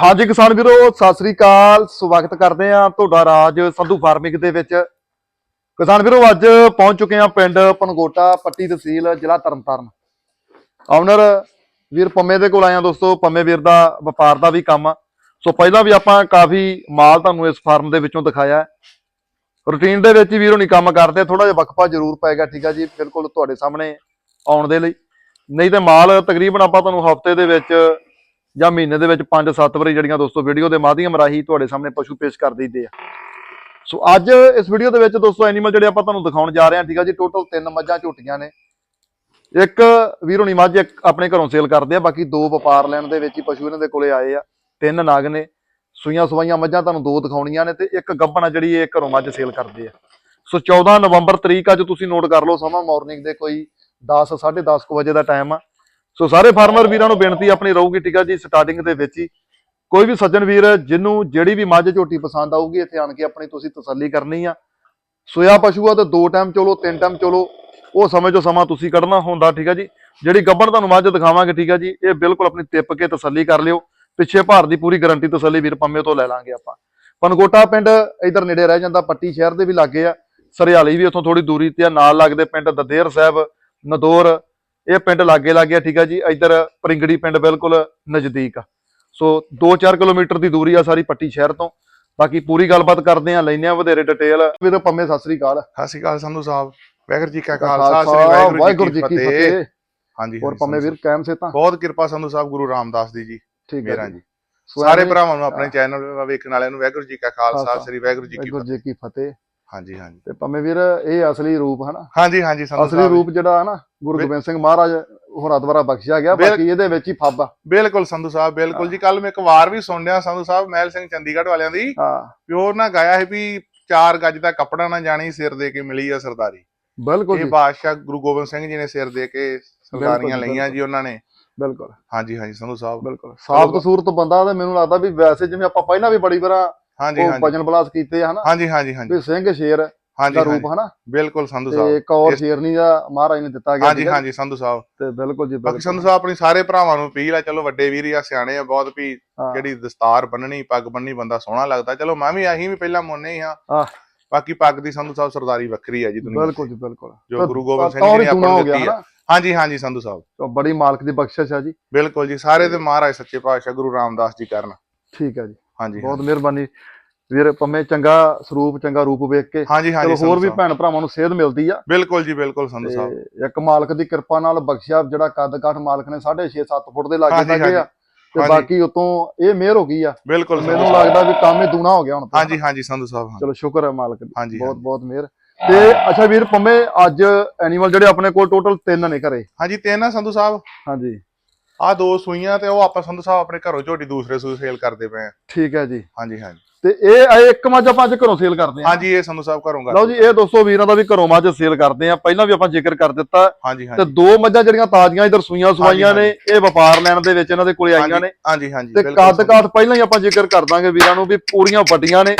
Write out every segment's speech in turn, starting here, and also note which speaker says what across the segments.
Speaker 1: ਹਾਂਜੀ ਕਿਸਾਨ ਵੀਰੋ, ਸਤਿ ਸ੍ਰੀ ਅਕਾਲ। ਸਵਾਗਤ ਕਰਦੇ ਆ ਤੁਹਾਡਾ ਰਾਜ ਸੰਧੂ ਫਾਰਮਿੰਗ ਦੇ ਵਿੱਚ। ਕਿਸਾਨ ਵੀਰੋ, ਅੱਜ ਪਹੁੰਚ ਚੁੱਕੇ ਆ ਪਿੰਡ ਪਨਗੋਟਾ ਪੱਟੀ ਤਹਿਸੀਲ, ਜ਼ਿਲ੍ਹਾ ਤਰਨਤਾਰਨ। ਆਨਰ ਵੀਰ ਪੰਮੇ ਦੇ ਕੋਲ ਆਇਆ ਦੋਸਤੋ। ਪੰਮੇ ਵੀਰ ਦਾ ਵਪਾਰ ਦਾ ਵੀ ਕੰਮ ਆ। ਸੋ ਪਹਿਲਾਂ ਵੀ ਆਪਾਂ ਕਾਫੀ ਮਾਲ ਤੁਹਾਨੂੰ ਇਸ ਫਾਰਮ ਦੇ ਵਿੱਚੋਂ ਦਿਖਾਇਆ ਹੈ। ਰੂਟੀਨ ਦੇ ਵਿੱਚ ਹੀ ਵੀਰੋ ਨਹੀਂ ਕੰਮ ਕਰਦੇ ਥੋੜਾ ਜਿਹਾ ਵਕਫਾ ਜ਼ਰੂਰ ਪਏਗਾ ਠੀਕ ਆ ਜੀ, ਬਿਲਕੁਲ ਤੁਹਾਡੇ ਸਾਹਮਣੇ ਆਉਣ ਦੇ ਲਈ। ਨਹੀਂ ਤੇ ਮਾਲ ਤਕਰੀਬਨ ਆਪਾਂ ਤੁਹਾਨੂੰ ਹਫ਼ਤੇ ਦੇ ਵਿੱਚ ਜਾਂ ਮਹੀਨੇ ਦੇ ਵਿੱਚ 5-7 ਵਾਰੀ ਜਿਹੜੀਆਂ ਦੋਸਤੋ ਵੀਡੀਓ ਦੇ ਮਾਧਿਅਮ ਰਾਹੀਂ ਤੁਹਾਡੇ ਸਾਹਮਣੇ ਪਸ਼ੂ ਪੇਸ਼ ਕਰ ਦਈਦੇ ਆ। ਸੋ ਅੱਜ ਇਸ ਵੀਡੀਓ ਦੇ ਵਿੱਚ ਦੋਸਤੋ ਐਨੀਮਲ ਜਿਹੜੇ ਆਪਾਂ ਤੁਹਾਨੂੰ ਦਿਖਾਉਣ ਜਾ ਰਹੇ ਹਾਂ, ਠੀਕ ਆ ਜੀ ਟੋਟਲ ਤਿੰਨ ਮੱਝਾਂ ਝੋਟੀਆਂ ਨੇ। ਇੱਕ ਵੀਰੋਣੀ ਮੱਝ ਇੱਕ ਆਪਣੇ ਘਰੋਂ ਸੇਲ ਕਰਦੇ ਆ, ਬਾਕੀ ਦੋ ਵਪਾਰ ਲੈਣ ਦੇ ਵਿੱਚ ਹੀ ਪਸ਼ੂ ਇਹਨਾਂ ਦੇ ਕੋਲੇ ਆਏ ਆ। ਤਿੰਨ ਨਾਗ ਨੇ, ਸੂਈਆਂ ਸਵਾਈਆਂ ਮੱਝਾਂ ਤੁਹਾਨੂੰ ਦੋ ਦਿਖਾਉਣੀਆਂ ਨੇ ਤੇ ਇੱਕ ਗੱਭਣ ਆ ਜਿਹੜੀ ਇਹ ਘਰੋਂ ਮੱਝ ਸੇਲ ਕਰਦੇ ਆ। ਸੋ 14 ਨਵੰਬਰ ਤਰੀਕ ਅੱਜ ਤੁਸੀਂ ਨੋਟ ਕਰ ਲਓ, ਸਮਾਂ ਮਾਰਨਿੰਗ ਦੇ ਕੋਈ 10 10:30 ਵਜੇ ਦਾ ਟਾਈਮ ਆ। ਸੋ ਸਾਰੇ ਫਾਰਮਰ ਵੀਰਾਂ ਨੂੰ ਬੇਨਤੀ ਆਪਣੀ ਰਹੂਗੀ, ਠੀਕ ਆ ਜੀ ਸਟਾਰਟਿੰਗ ਦੇ ਵਿੱਚ ਹੀ। ਕੋਈ ਵੀ ਸੱਜਣ ਵੀਰ, ਜਿਹਨੂੰ ਜਿਹੜੀ ਵੀ ਮੱਝ ਝੋਟੀ ਪਸੰਦ ਆਊਗੀ, ਇੱਥੇ ਆਣ ਕੇ ਆਪਣੀ ਤੁਸੀਂ ਤਸੱਲੀ ਕਰਨੀ ਆ। ਸੋਇਆ ਪਸ਼ੂ ਆ ਤਾਂ ਦੋ ਟਾਈਮ ਚਲੋ, ਤਿੰਨ ਟਾਈਮ ਚਲੋ, ਉਹ ਸਮੇਂ ਚੋਂ ਸਮਾਂ ਤੁਸੀਂ ਕੱਢਣਾ ਹੁੰਦਾ, ਠੀਕ ਆ ਜੀ। ਜਿਹੜੀ ਗੱਬਣ ਤੁਹਾਨੂੰ ਮੱਝ ਦਿਖਾਵਾਂਗੇ, ਠੀਕ ਆ ਜੀ, ਇਹ ਬਿਲਕੁਲ ਆਪਣੀ ਟਿੱਪ ਕੇ ਤਸੱਲੀ ਕਰ ਲਿਓ। ਪਿੱਛੇ ਭਾਰ ਦੀ ਪੂਰੀ ਗਾਰੰਟੀ ਤਸੱਲੀ ਵੀਰ ਪੰਮੇ ਤੋਂ ਲੈ ਲਾਂਗੇ ਆਪਾਂ। ਪਨਗੋਟਾ ਪਿੰਡ ਇਧਰ ਨੇੜੇ ਰਹਿ ਜਾਂਦਾ, ਪੱਟੀ ਸ਼ਹਿਰ ਦੇ ਵੀ ਲਾਗੇ ਆ। ਸਰਿਆਲੀ ਵੀ ਉੱਥੋਂ ਥੋੜੀ ਦੂਰੀ ਤੇ ਆ, ਨਾਲ ਲੱਗਦੇ ਪਿੰਡ ਦਦੇਰ ਸਾਹਿਬ, ਨਦੌਰ ਇਹ ਪਿੰਡ ਲਾਗੇ ਲਾਗੇ ਆ ਠੀਕ ਆ ਜੀ ਇਧਰ ਪਰਿੰਗੜੀ ਪਿੰਡ ਬਿਲਕੁਲ ਨਜ਼ਦੀਕ ਆ। ਸੋ 2-4 ਕਿਲੋਮੀਟਰ ਦੀ ਦੂਰੀ ਆ ਸਾਰੀ ਪੱਟੀ ਸ਼ਹਿਰ ਤੋਂ। ਬਾਕੀ ਪੂਰੀ ਗੱਲਬਾਤ ਕਰਦੇ ਆ ਲੈਨੇ ਆ ਵਧੇਰੇ ਡਿਟੇਲ ਵੀਰ ਪੰਮੇ ਸਤਿ ਸ੍ਰੀ ਅਕਾਲ।
Speaker 2: ਸਤਿ ਸ਼੍ਰੀ ਅਕਾਲ ਸੰਧੂ ਸਾਹਿਬ ਵਾਹਿਗੁਰੂ ਜੀ ਕਾ ਖਾਲਸਾ ਸ੍ਰੀ
Speaker 1: ਵਾਹਿਗੁਰੂ ਜੀ ਕੀ ਫਤਿਹ।
Speaker 2: ਹਾਂਜੀ
Speaker 1: ਹੋਰ ਪੰਮੇ ਵੀਰ ਕਾਇਮ ਸੇ ਤਾਂ।
Speaker 2: ਬਹੁਤ ਕਿਰਪਾ ਸੰਧੂ ਸਾਹਿਬ ਗੁਰੂ ਰਾਮਦਾਸ ਦੀ ਜੀ
Speaker 1: ਠੀਕ ਹੈ
Speaker 2: ਜੀ। ਸਾਰੇ ਭਰਾਵਾਂ ਨੂੰ ਆਪਣੇ ਚੈਨਲ ਵੇਖਣ ਵਾਲਿਆਂ ਨੂੰ ਵਾਹਿਗੁਰੂ ਜੀ ਕਾ ਖਾਲਸਾ ਸ੍ਰੀ ਫਤਿਹ
Speaker 1: ਜੀ ਕੀ ਫਤਿਹ।
Speaker 2: ਹਾਂਜੀ ਹਾਂਜੀ।
Speaker 1: ਤੇ ਪੰਮੇ ਵੀਰ ਇਹ ਅਸਲੀ ਰੂਪ ਹਨਾ?
Speaker 2: ਹਾਂਜੀ ਹਾਂਜੀ ਸੰਧੂ
Speaker 1: ਅਸਲੀ ਰੂਪ ਜਿਹੜਾ ਹਨਾ ਗੁਰੂ ਗੋਬਿੰਦ ਸਿੰਘ ਮਹਾਰਾਜ ਹੋਰਾਂ ਦੁਆਰਾ ਬਖਸ਼ਿਆ ਗਿਆ ਬਾਕੀ ਇਹਦੇ ਵਿੱਚ ਹੀ ਫੱਬ ਆ।
Speaker 2: ਬਿਲਕੁਲ ਸੰਧੂ ਸਾਹਿਬ ਬਿਲਕੁਲ ਜੀ। ਕੱਲ ਮੈਂ ਇੱਕ ਵਾਰ ਵੀ ਸੁਣਿਆ ਸੰਧੂ ਸਾਹਿਬ ਮਹਿਲ ਸਿੰਘ ਚੰਡੀਗੜ੍ਹ ਵਾਲਿਆਂ ਦੀ।
Speaker 1: ਹਾਂ।
Speaker 2: ਉਹ ਨਾ ਗਾਇਆ ਸੀ ਵੀ ਚਾਰ ਗੱਜ ਦਾ ਕੱਪੜਾ ਨਾ ਜਾਣੀ ਸਿਰ ਦੇ ਕੇ ਮਿਲੀ ਆ ਸਰਦਾਰੀ।
Speaker 1: ਬਿਲਕੁਲ
Speaker 2: ਇਹ ਬਾਦਸ਼ਾਹ ਗੁਰੂ ਗੋਬਿੰਦ ਸਿੰਘ ਜੀ ਨੇ ਸਿਰ ਦੇ ਕੇ ਸਰਦਾਰੀਆਂ ਲਈਆਂ ਜੀ ਉਹਨਾਂ ਨੇ।
Speaker 1: ਬਿਲਕੁਲ।
Speaker 2: ਹਾਂਜੀ ਹਾਂਜੀ ਸੰਧੂ ਸਾਹਿਬ।
Speaker 1: ਬਿਲਕੁਲ। ਸਾਫ਼ ਸੂਰਤ ਬੰਦਾ ਤੇ ਮੈਨੂੰ ਲੱਗਦਾ ਵੀ ਵੈਸੇ ਜਿਵੇਂ ਆਪਾਂ ਪਹਿਲਾਂ ਵੀ ਬੜੀ ਵਾਰ
Speaker 2: ਹਾਂਜੀ
Speaker 1: ਉਹ
Speaker 2: ਹਾਂਜੀ।
Speaker 1: ਵਜਨ ਬਲਾਸ ਕੀਤੇ ਆ ਹਨਾ?
Speaker 2: ਹਾਂਜੀ ਹਾਂਜੀ ਹਾਂਜੀ।
Speaker 1: ਵੀ ਸਿੰਘ ਸ਼ੇਰ
Speaker 2: ਹਾਂਜੀ
Speaker 1: ਦਾ
Speaker 2: ਹਾਂਜੀ
Speaker 1: ਰੂਪ ਹਨਾ?
Speaker 2: ਬਿਲਕੁਲ ਸੰਧੂ
Speaker 1: ਤੇ
Speaker 2: ਸਾਹਿਬ।
Speaker 1: ਕੌਰ
Speaker 2: ਇਸ-
Speaker 1: ਸ਼ੇਰਨੀ ਦਾ ਮਹਾਰਾਜ ਨੇ ਦਿੱਤਾ ਗਿਆ
Speaker 2: ਹਾਂਜੀ
Speaker 1: ਸੀਗਾ।
Speaker 2: ਹਾਂਜੀ ਸੰਧੂ ਸਾਹਿਬ।
Speaker 1: ਤੇ ਬਿਲਕੁਲ ਜੀ
Speaker 2: ਬਾਕੀ
Speaker 1: ਬਿਲਕੁਲ।
Speaker 2: ਸੰਧੂ ਸਾਹਿਬ ਆਪਣੀ ਸਾਰੇ ਭਰਾਵਾਂ ਨੂੰ ਅਪੀਲ ਆ ਚਲੋ ਵੱਡੇ ਵੀਰ ਆ ਸਿਆਣੇ ਆ ਬਹੁਤ ਵੀ
Speaker 1: ਹਾਂ,
Speaker 2: ਜਿਹੜੀ ਦਸਤਾਰ ਬੰਨਣੀ ਪੱਗ ਬੰਨਣੀ ਬੰਦਾ ਸੋਹਣਾ ਲੱਗਦਾ। ਚਲੋ ਮੈਂ ਵੀ ਆਹੀ ਵੀ ਪਹਿਲਾਂ ਮੁੰਨੇ ਹੀ ਹਾਂ
Speaker 1: ਹਾਂ।
Speaker 2: ਬਾਕੀ ਪੱਗ ਦੀ ਸੰਧੂ ਸਾਹਿਬ ਸਰਦਾਰੀ ਵੱਖਰੀ ਆ ਜੀ ਦੁਨੀਆ
Speaker 1: ਬਿਲਕੁਲ ਜੀ ਬਿਲਕੁਲ।
Speaker 2: ਜੋ ਗੁਰੂ ਗੋਬਿੰਦ ਸਿੰਘ ਜੀ ਨੇ ਆਪਾਂ ਨੂੰ ਦਿੱਤੀ ਆ।
Speaker 1: ਹਨਾ?
Speaker 2: ਹਾਂਜੀ ਹਾਂਜੀ ਸੰਧੂ ਸਾਹਿਬ।
Speaker 1: ਤਾਂ ਬੜੀ ਮਾਲਕ ਦੀ ਬਖਸ਼ਿਸ਼ ਆ ਜੀ।
Speaker 2: ਬਿਲਕੁਲ ਜੀ ਸਾਰੇ ਦੇ ਮਹਾਰਾਜ ਸੱਚੇ ਪਾਤਸ਼ਾਹ ਗੁਰੂ ਰਾਮਦਾਸ ਜੀ ਕਰਨ।
Speaker 1: ਠੀਕ ਹੈ ਜੀ।
Speaker 2: ਹਾਂਜੀ
Speaker 1: ਬਹੁਤ ਮਿਹਰਬਾਨੀ। ਵੀਰ ਪੰਮੇ ਚੰਗਾ ਸਰੂਪ ਚੰਗਾ ਰੂਪ ਵੇਖ ਕੇ
Speaker 2: ਹਾਂਜੀ ਹਾਂਜੀ
Speaker 1: ਹੋਰ ਵੀ। ਭੈਣ ਭਰਾਵਾਂ ਨੂੰ ਸੇਧ ਮਿਲਦੀ ਆ।
Speaker 2: ਬਿਲਕੁਲ ਜੀ ਬਿਲਕੁਲ ਸੰਧੂ ਸਾਹਿਬ।
Speaker 1: ਇੱਕ ਮਾਲਕ ਦੀ ਕਿਰਪਾ ਨਾਲ ਬਖਸ਼ਿਆ ਜਿਹੜਾ ਕੱਦ ਕਾਠ ਮਾਲਕ ਨੇ 6.5 7 ਫੁੱਟ ਦੇ ਲਾਗੇ ਲੱਗੇ ਆ। ਤੇ। ਬਾਕੀ ਉਤੋਂ ਇਹ ਮਿਹਰ ਹੋ ਗਈ ਆ।
Speaker 2: ਬਿਲਕੁਲ
Speaker 1: ਮੈਨੂੰ। ਲੱਗਦਾ ਵੀ ਕੰਮ ਹੀ ਦੂਣਾ ਹੋ ਗਿਆ ਹੁਣ।
Speaker 2: ਹਾਂਜੀ ਹਾਂਜੀ ਸੰਧੂ ਸਾਹਿਬ।
Speaker 1: ਚਲੋ ਸ਼ੁਕਰ ਹੈ ਮਾਲਕ ਦੀ। ਬਹੁਤ ਬਹੁਤ ਮਿਹਰ। ਤੇ ਅੱਛਾ ਵੀਰ ਪੰਮੇ ਅੱਜ ਐਨੀਮਲ ਜਿਹੜੇ ਆਪਣੇ ਕੋਲ ਟੋਟਲ ਤਿੰਨ ਨੇ ਘਰੇ।
Speaker 2: ਹਾਂਜੀ ਤੇ ਨਾ ਸੰਧੂ ਸਾਹਿਬ।
Speaker 1: ਹਾਂਜੀ।
Speaker 2: ਆ ਦੋ ਸੂਈਆਂ ਤੇ ਉਹ ਆਪਾਂ ਸੰਧੂ ਸਾਹਿਬ ਆਪਣੇ ਘਰੋਂ ਝੋਟੀ ਦੂਸਰੇ ਸੂਈ ਸੇਲ ਕਰਦੇ ਪਏ ਆ।
Speaker 1: ਠੀਕ ਹੈ ਜੀ।
Speaker 2: ਹਾਂਜੀ ਹਾਂਜੀ।
Speaker 1: ਤੇ ਇਹ ਇਹ ਇੱਕ ਮੱਝ ਆਪਾਂ ਅੱਜ ਘਰੋਂ ਸੇਲ ਕਰਦੇ ਆ।
Speaker 2: ਹਾਂਜੀ ਇਹ ਸੰਧੂ ਸਾਹਿਬ ਘਰੋਂ
Speaker 1: ਲਓ ਜੀ ਇਹ ਦੋਸਤੋ ਵੀਰਾਂ ਦਾ ਵੀ ਘਰੋਂ ਮੱਝ ਸੇਲ ਕਰਦੇ ਆ। ਪਹਿਲਾਂ ਵੀ ਆਪਾਂ ਜ਼ਿਕਰ ਕਰ ਦਿੱਤਾ।
Speaker 2: ਹਾਂਜੀ
Speaker 1: ਤੇ
Speaker 2: ਹਾਂਜੀ
Speaker 1: ਦੋ ਮੱਝਾਂ ਜਿਹੜੀਆਂ ਤਾਜ਼ੀਆਂ ਇਧਰ ਸੂਈਆਂ ਸਵਾਈਆਂ ਨੇ ਇਹ ਵਪਾਰ ਲੈਣ ਦੇ ਵਿੱਚ ਇਹਨਾਂ ਦੇ ਕੋਲੇ ਆਈਆਂ ਨੇ।
Speaker 2: ਹਾਂਜੀ ਹਾਂਜੀ
Speaker 1: ਤੇ ਕੱਦ ਕਾਠ ਪਹਿਲਾਂ ਹੀ ਆਪਾਂ ਜ਼ਿਕਰ ਕਰ ਦਾਂਗੇ ਵੀਰਾਂ ਨੂੰ ਵੀ ਪੂਰੀਆਂ ਵੱਡੀਆਂ ਨੇ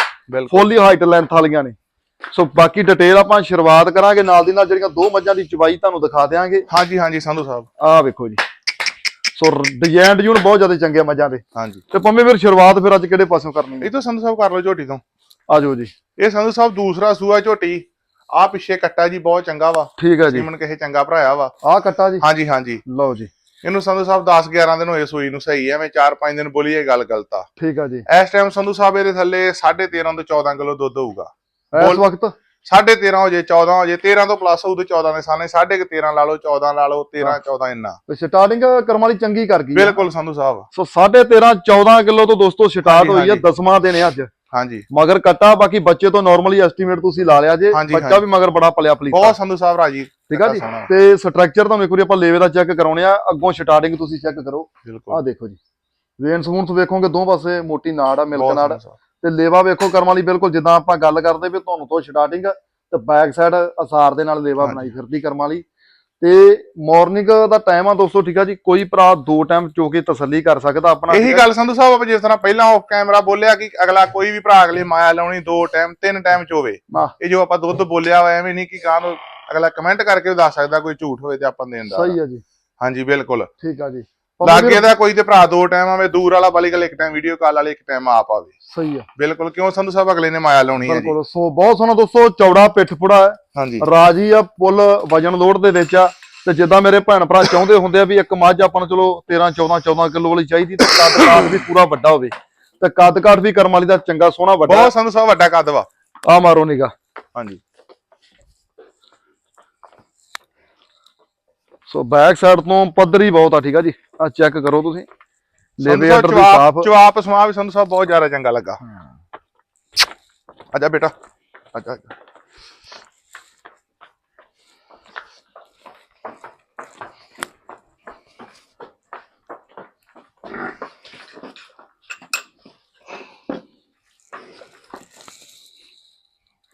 Speaker 1: ਫੁੱਲੀ ਹਾਈਟ ਲੈਂਥ ਵਾਲੀਆਂ ਨੇ। ਸੋ ਬਾਕੀ ਡਿਟੇਲ ਆਪਾਂ ਸ਼ੁਰੂਆਤ ਕਰਾਂਗੇ। ਨਾਲ ਦੀ ਨਾਲ ਜਿਹੜੀਆਂ ਦੋ ਮੱਝਾਂ ਦੀ ਚਵਾਈ ਤੁਹਾਨੂੰ ਦਿਖਾ ਦਿਆਂਗੇ।
Speaker 2: ਹਾਂਜੀ ਹਾਂਜੀ ਸੰਧੂ ਸਾਹਿਬ।
Speaker 1: ਆਹ ਵੇਖੋ ਜੀ। ਸੋ ਡਿਜ਼ਾਈਨ ਜੂਨ ਬਹੁਤ ਜ਼ਿਆਦਾ ਚੰਗੇ ਆ ਮੱਝਾਂ ਦੇ।
Speaker 2: ਹਾਂਜੀ।
Speaker 1: ਤੇ ਪੰਮੇ ਫਿਰ ਸ਼ੁਰੂਆਤ ਫਿਰ ਅੱਜ ਕਿਹੜੇ ਪਾਸੋਂ ਕਰਨੀ ਹੈ?
Speaker 2: ਇਹ ਤੋਂ ਸੰਧੂ ਸਾਹਿਬ ਕਰ ਲਓ ਝੋਟੀ ਤੋਂ।
Speaker 1: ਆਜੋ ਜੀ।
Speaker 2: ਇਹ ਸੰਧੂ ਸਾਹਿਬ ਦੂਸਰਾ ਸੂਆ ਝੋਟੀ। ਆ ਪਿੱਛੇ ਕੱਟਾ ਜੀ ਬਹੁਤ ਚੰਗਾ ਵਾ।
Speaker 1: ਠੀਕ ਹੈ ਜੀ।
Speaker 2: ਸੀਮਨ ਕਿਸੇ ਚੰਗਾ ਭਰਾਇਆ ਵਾ।
Speaker 1: ਆਹ ਕੱਟਾ ਜੀ।
Speaker 2: ਹਾਂਜੀ ਹਾਂਜੀ।
Speaker 1: ਲਓ ਜੀ।
Speaker 2: ਇਹਨੂੰ ਸੰਧੂ ਸਾਹਿਬ 10 11 ਦਿਨ ਹੋਏ ਸੂਈ ਨੂੰ ਸਹੀ ਐ ਮੈਂ 4-5 ਦਿਨ ਬੋਲੀ ਇਹ ਗੱਲ ਗਲਤ ਆ।
Speaker 1: ਠੀਕ ਆ ਜੀ।
Speaker 2: ਇਸ ਟਾਈਮ ਸੰਧੂ ਸਾਹਿਬ ਇਹਦੇ ਥੱਲੇ 13.5 ਤੋਂ 14 ਕਿਲੋ ਦੁੱਧ ਹੋਊਗਾ।
Speaker 1: ਇਸ ਵਕਤ
Speaker 2: 13.5 ਹੋ ਜੇ 14 ਹੋ ਜੇ 13 ਤੋਂ ਪਲੱਸ ਹੋਊ ਤੇ 14 ਦੇ ਸਾਹਮਣੇ 13.5 ਲਾ ਲਓ 14 ਲਾ ਲਓ 13 14 ਇੰਨਾ।
Speaker 1: ਸਟਾਰਟਿੰਗ ਕਰਮ ਵਾਲੀ ਚੰਗੀ ਕਰ ਗਈ ਆ।
Speaker 2: ਬਿਲਕੁਲ ਸੰਧੂ ਸਾਹਿਬ।
Speaker 1: ਸੋ 13.5 14 ਕਿਲੋ ਤੋਂ ਦੋਸਤੋ ਸਟਾਰਟ ਹੋਈ ਹੈ
Speaker 2: ਹਾਂਜੀ।
Speaker 1: ਦਸਵਾਂ ਦਿਨ ਹੈ ਅੱਜ।
Speaker 2: ਹਾਂਜੀ।
Speaker 1: ਮਗਰ ਕੱਟਾ ਬਾਕੀ ਬੱਚੇ ਤੋਂ ਨਾਰਮਲੀ ਐਸਟੀਮੇਟ ਤੁਸੀਂ ਲਾ ਲਿਆ ਜੇ। ਬੱਚਾ। ਵੀ ਮਗਰ ਬੜਾ ਪਲਿਆ ਪਲੀਤਾ।
Speaker 2: ਬਹੁਤ ਸੰਧੂ ਸਾਹਿਬ ਰਾਜੀ।
Speaker 1: ਠੀਕ ਆ ਜੀ। ਤੇ ਸਟਰਕਚਰ ਤੁਹਾਨੂੰ ਇੱਕ ਵਾਰੀ ਆਪਾਂ ਲੇਵੇ ਦਾ ਚੈੱਕ ਕਰਾਉਣੇ ਆ। ਅੱਗੋਂ ਸਟਾਰਟਿੰਗ ਤੁਸੀਂ ਚੈੱਕ ਕਰੋ।
Speaker 2: ਬਿਲਕੁਲ।
Speaker 1: ਦੇਖੋ ਜੀ। ਵੇਨ ਸਮੂਨਸ ਵੇਖੋਗੇ ਦੋ ਪਾਸੇ ਮੋਟੀ ਨਾੜ ਆ ਮਿਲਕ ਨਾੜ। ਤੇ ਲੇਵਾ ਵੇਖੋ ਕਰਮ ਵਾਲੀ ਬਿਲਕੁਲ ਜਿੱਦਾਂ ਆਪਾਂ ਗੱਲ ਕਰਦੇ ਵੀ ਤੁਹਾਨੂੰ ਤੋਂ ਸਟਾਰਟਿੰਗ ਤੇ ਬੈਕ ਸਾਈਡ ਅਸਾਰ ਦੇ ਨਾਲ ਲੇਵਾ। ਬਣਾਈ ਫਿਰਦੀ ਕਰਮ ਵਾਲੀ। ਤੇ ਮਾਰਨਿੰਗ ਦਾ ਟਾਈਮ ਆ ਦੋਸਤੋ ਠੀਕ ਆ ਜੀ? ਕੋਈ ਭਰਾ ਦੋ ਟਾਈਮ ਚੋ ਕੇ ਤਸੱਲੀ ਕਰ ਸਕਦਾ ਆਪਣਾ
Speaker 2: ਇਹੀ ਗੱਲ ਸੰਧੂ ਸਾਹਿਬ ਆਪਾਂ ਜਿਸ ਤਰ੍ਹਾਂ ਪਹਿਲਾਂ ਆਫ ਕੈਮਰਾ ਬੋਲਿਆ ਕਿ ਅਗਲਾ ਕੋਈ ਵੀ ਭਰਾ ਅਗਲੇ ਮਾਇਆ ਲਾਉਣੀ ਦੋ ਟਾਈਮ ਤਿੰਨ ਟਾਈਮ ਚ ਹੋਵੇ।
Speaker 1: ਆਹ।
Speaker 2: ਇਹ ਜੋ ਆਪਾਂ ਦੁੱਧ ਬੋਲਿਆ ਵਾ ਐਵੇਂ ਨਹੀਂ ਕਿ ਗਾਂ ਨੂੰ ਅਗਲਾ ਕਮੈਂਟ ਕਰਕੇ ਦੱਸ ਸਕਦਾ ਕੋਈ ਝੂਠ ਹੋਵੇ ਤੇ ਆਪਾਂ ਦੇਣ ਦਾ।
Speaker 1: ਸਹੀ ਆ ਜੀ।
Speaker 2: ਹਾਂਜੀ ਬਿਲਕੁਲ।
Speaker 1: ਠੀਕ ਆ ਜੀ।
Speaker 2: ਲਾਗੇ ਦਾ ਕੋਈ ਤੇ ਭਰਾ ਦੋ ਟਾਈਮ ਆਵੇ ਦੂਰ ਵਾਲਾ ਬਾਲੀ ਗੱਲ ਇੱਕ ਟਾਈਮ ਵੀਡੀਓ ਕਾਲ ਵਾਲੇ ਇੱਕ ਟਾਈਮ ਆਪ ਆਵੇ।
Speaker 1: ਸਹੀ ਆ।
Speaker 2: ਬਿਲਕੁਲ ਕਿਉਂ? ਸੰਧੂ ਸਾਹਿਬ ਅਗਲੇ ਨੇ ਮਾਇਆ ਲਾਉਣੀ ਹੈ ਜੀ।
Speaker 1: ਬਿਲਕੁਲ ਸੋ ਬਹੁਤ ਸੋਹਣਾ ਦੋਸਤੋ ਚੌੜਾ ਪਿੱਠ ਪੁੜਾ ਹੈ।
Speaker 2: ਹਾਂਜੀ।
Speaker 1: ਰਾਜੀ ਆ ਪੁੱਲ ਵਜਨ ਲੋਡ ਦੇ ਵਿੱਚ ਆ। ਤੇ ਜਿੱਦਾਂ ਮੇਰੇ ਭੈਣ ਭਰਾ ਚਾਹੁੰਦੇ ਹੁੰਦੇ ਆ ਵੀ ਇੱਕ ਮੱਝ ਆਪਾਂ ਨੂੰ ਚਲੋ 13 14 14 ਕਿਲੋ ਵਾਲੀ ਚਾਹੀਦੀ ਤੇ ਕੱਦ ਕਾਠ ਵੀ ਪੂਰਾ ਵੱਡਾ ਹੋਵੇ। ਤੇ ਕੱਦ ਕਾਠ ਵੀ ਕਰਮ ਵਾਲੀ ਦਾ ਚੰਗਾ ਸੋਹਣਾ ਵੱਡਾ
Speaker 2: ਬਹੁਤ ਸੰਧੂ ਸਾਹਿਬ ਵੱਡਾ ਕੱਦ ਵਾ।
Speaker 1: ਆ ਮਾਰੋ ਨਿਗਾ
Speaker 2: ਹਾਂਜੀ।
Speaker 1: ਸੋ ਬੈਕ ਸਾਈਡ ਤੋਂ ਪੱਧਰੀ ਬਹੁਤ ਆ ਠੀਕ ਆ ਜੀ। ਆ ਚੈੱਕ ਕਰੋ ਤੁਸੀਂ। ਲੇਵੇ ਅੰਡਰ ਦੀ ਸਾਫ਼
Speaker 2: ਚਵਾਪ ਸਮਾ ਵੀ ਸੰਧੂ ਸਾਹਿਬ ਬਹੁਤ ਜ਼ਿਆਦਾ ਚੰਗਾ ਲੱਗਾ। ਆਜਾ ਬੇਟਾ। ਆਜਾ।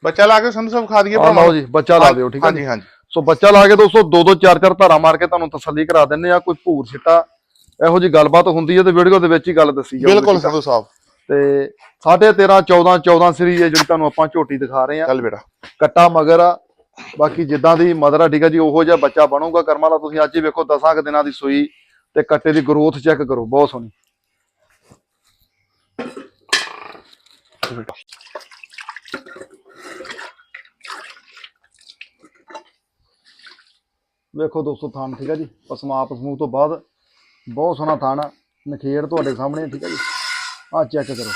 Speaker 2: ਬੱਚਾ ਲਾ ਕੇ ਸੰਧੂ ਸਾਹਿਬ ਖਾ ਦਈਏ ਭਰਾਵਾਂ
Speaker 1: ਲਓ ਜੀ ਬੱਚਾ ਲਾ ਦਿਓ ਠੀਕ ਆ
Speaker 2: ਹਾਂਜੀ ਹਾਂਜੀ।
Speaker 1: ਸੋ ਬੱਚਾ ਲਾ ਕੇ ਦੋਸਤੋ ਦੋ ਦੋ ਚਾਰ ਚਾਰ ਧਾਰਾ ਮਾਰ ਕੇ ਤੁਹਾਨੂੰ ਤਸੱਲੀ ਕਰਾ ਦਿੰਨੇ ਆ ਕੋਈ ਭੂਰ ਛਿੱਟਾ ਇਹੋ ਜੀ ਗੱਲਬਾਤ ਹੁੰਦੀ ਹੈ ਤੇ ਵੀਡੀਓ ਦੇ ਵਿੱਚ ਹੀ ਗੱਲ ਦੱਸੀ ਜਾਊਗੀ
Speaker 2: ਬਿਲਕੁਲ। ਸੰਧੂ ਸਾਹਿਬ।
Speaker 1: ਤੇ 13.5 14 14 ਸੀਰੀਜ਼ ਹੈ ਜਿਹੜੀ ਤੁਹਾਨੂੰ ਆਪਾਂ ਝੋਟੀ ਦਿਖਾ ਰਹੇ ਆ
Speaker 2: ਚੱਲ ਬੇਟਾ।
Speaker 1: ਕੱਟਾ ਮਗਰ ਆ ਬਾਕੀ ਜਿੱਦਾਂ ਦੀ ਮਦਰ ਆ ਠੀਕ ਆ ਜੀ ਉਹੋ ਜਿਹਾ ਬੱਚਾ ਬਣੂਗਾ। ਕਰਮ ਵਾਲਾ ਤੁਸੀਂ ਅੱਜ ਹੀ ਵੇਖੋ ਦਸਾਂ ਕੁ ਦਿਨਾਂ ਦੀ ਸੂਈ ਤੇ ਕੱਟੇ ਦੀ ਗਰੋਥ ਚੈੱਕ ਕਰੋ ਬਹੁਤ ਸੋਹਣੀ। ਵੇਖੋ ਦੋਸਤੋ ਥਾਨ ਠੀਕ ਆ ਜੀ। ਪਸਮਾ ਪਸਮੂ ਤੋਂ ਬਾਅਦ ਬਹੁਤ ਸੋਹਣਾ ਥਾਨ ਆ। ਨਖੇੜ ਤੁਹਾਡੇ ਸਾਹਮਣੇ ਆ, ਠੀਕ ਆ ਜੀ। ਆ ਚੈੱਕ ਕਰੋ।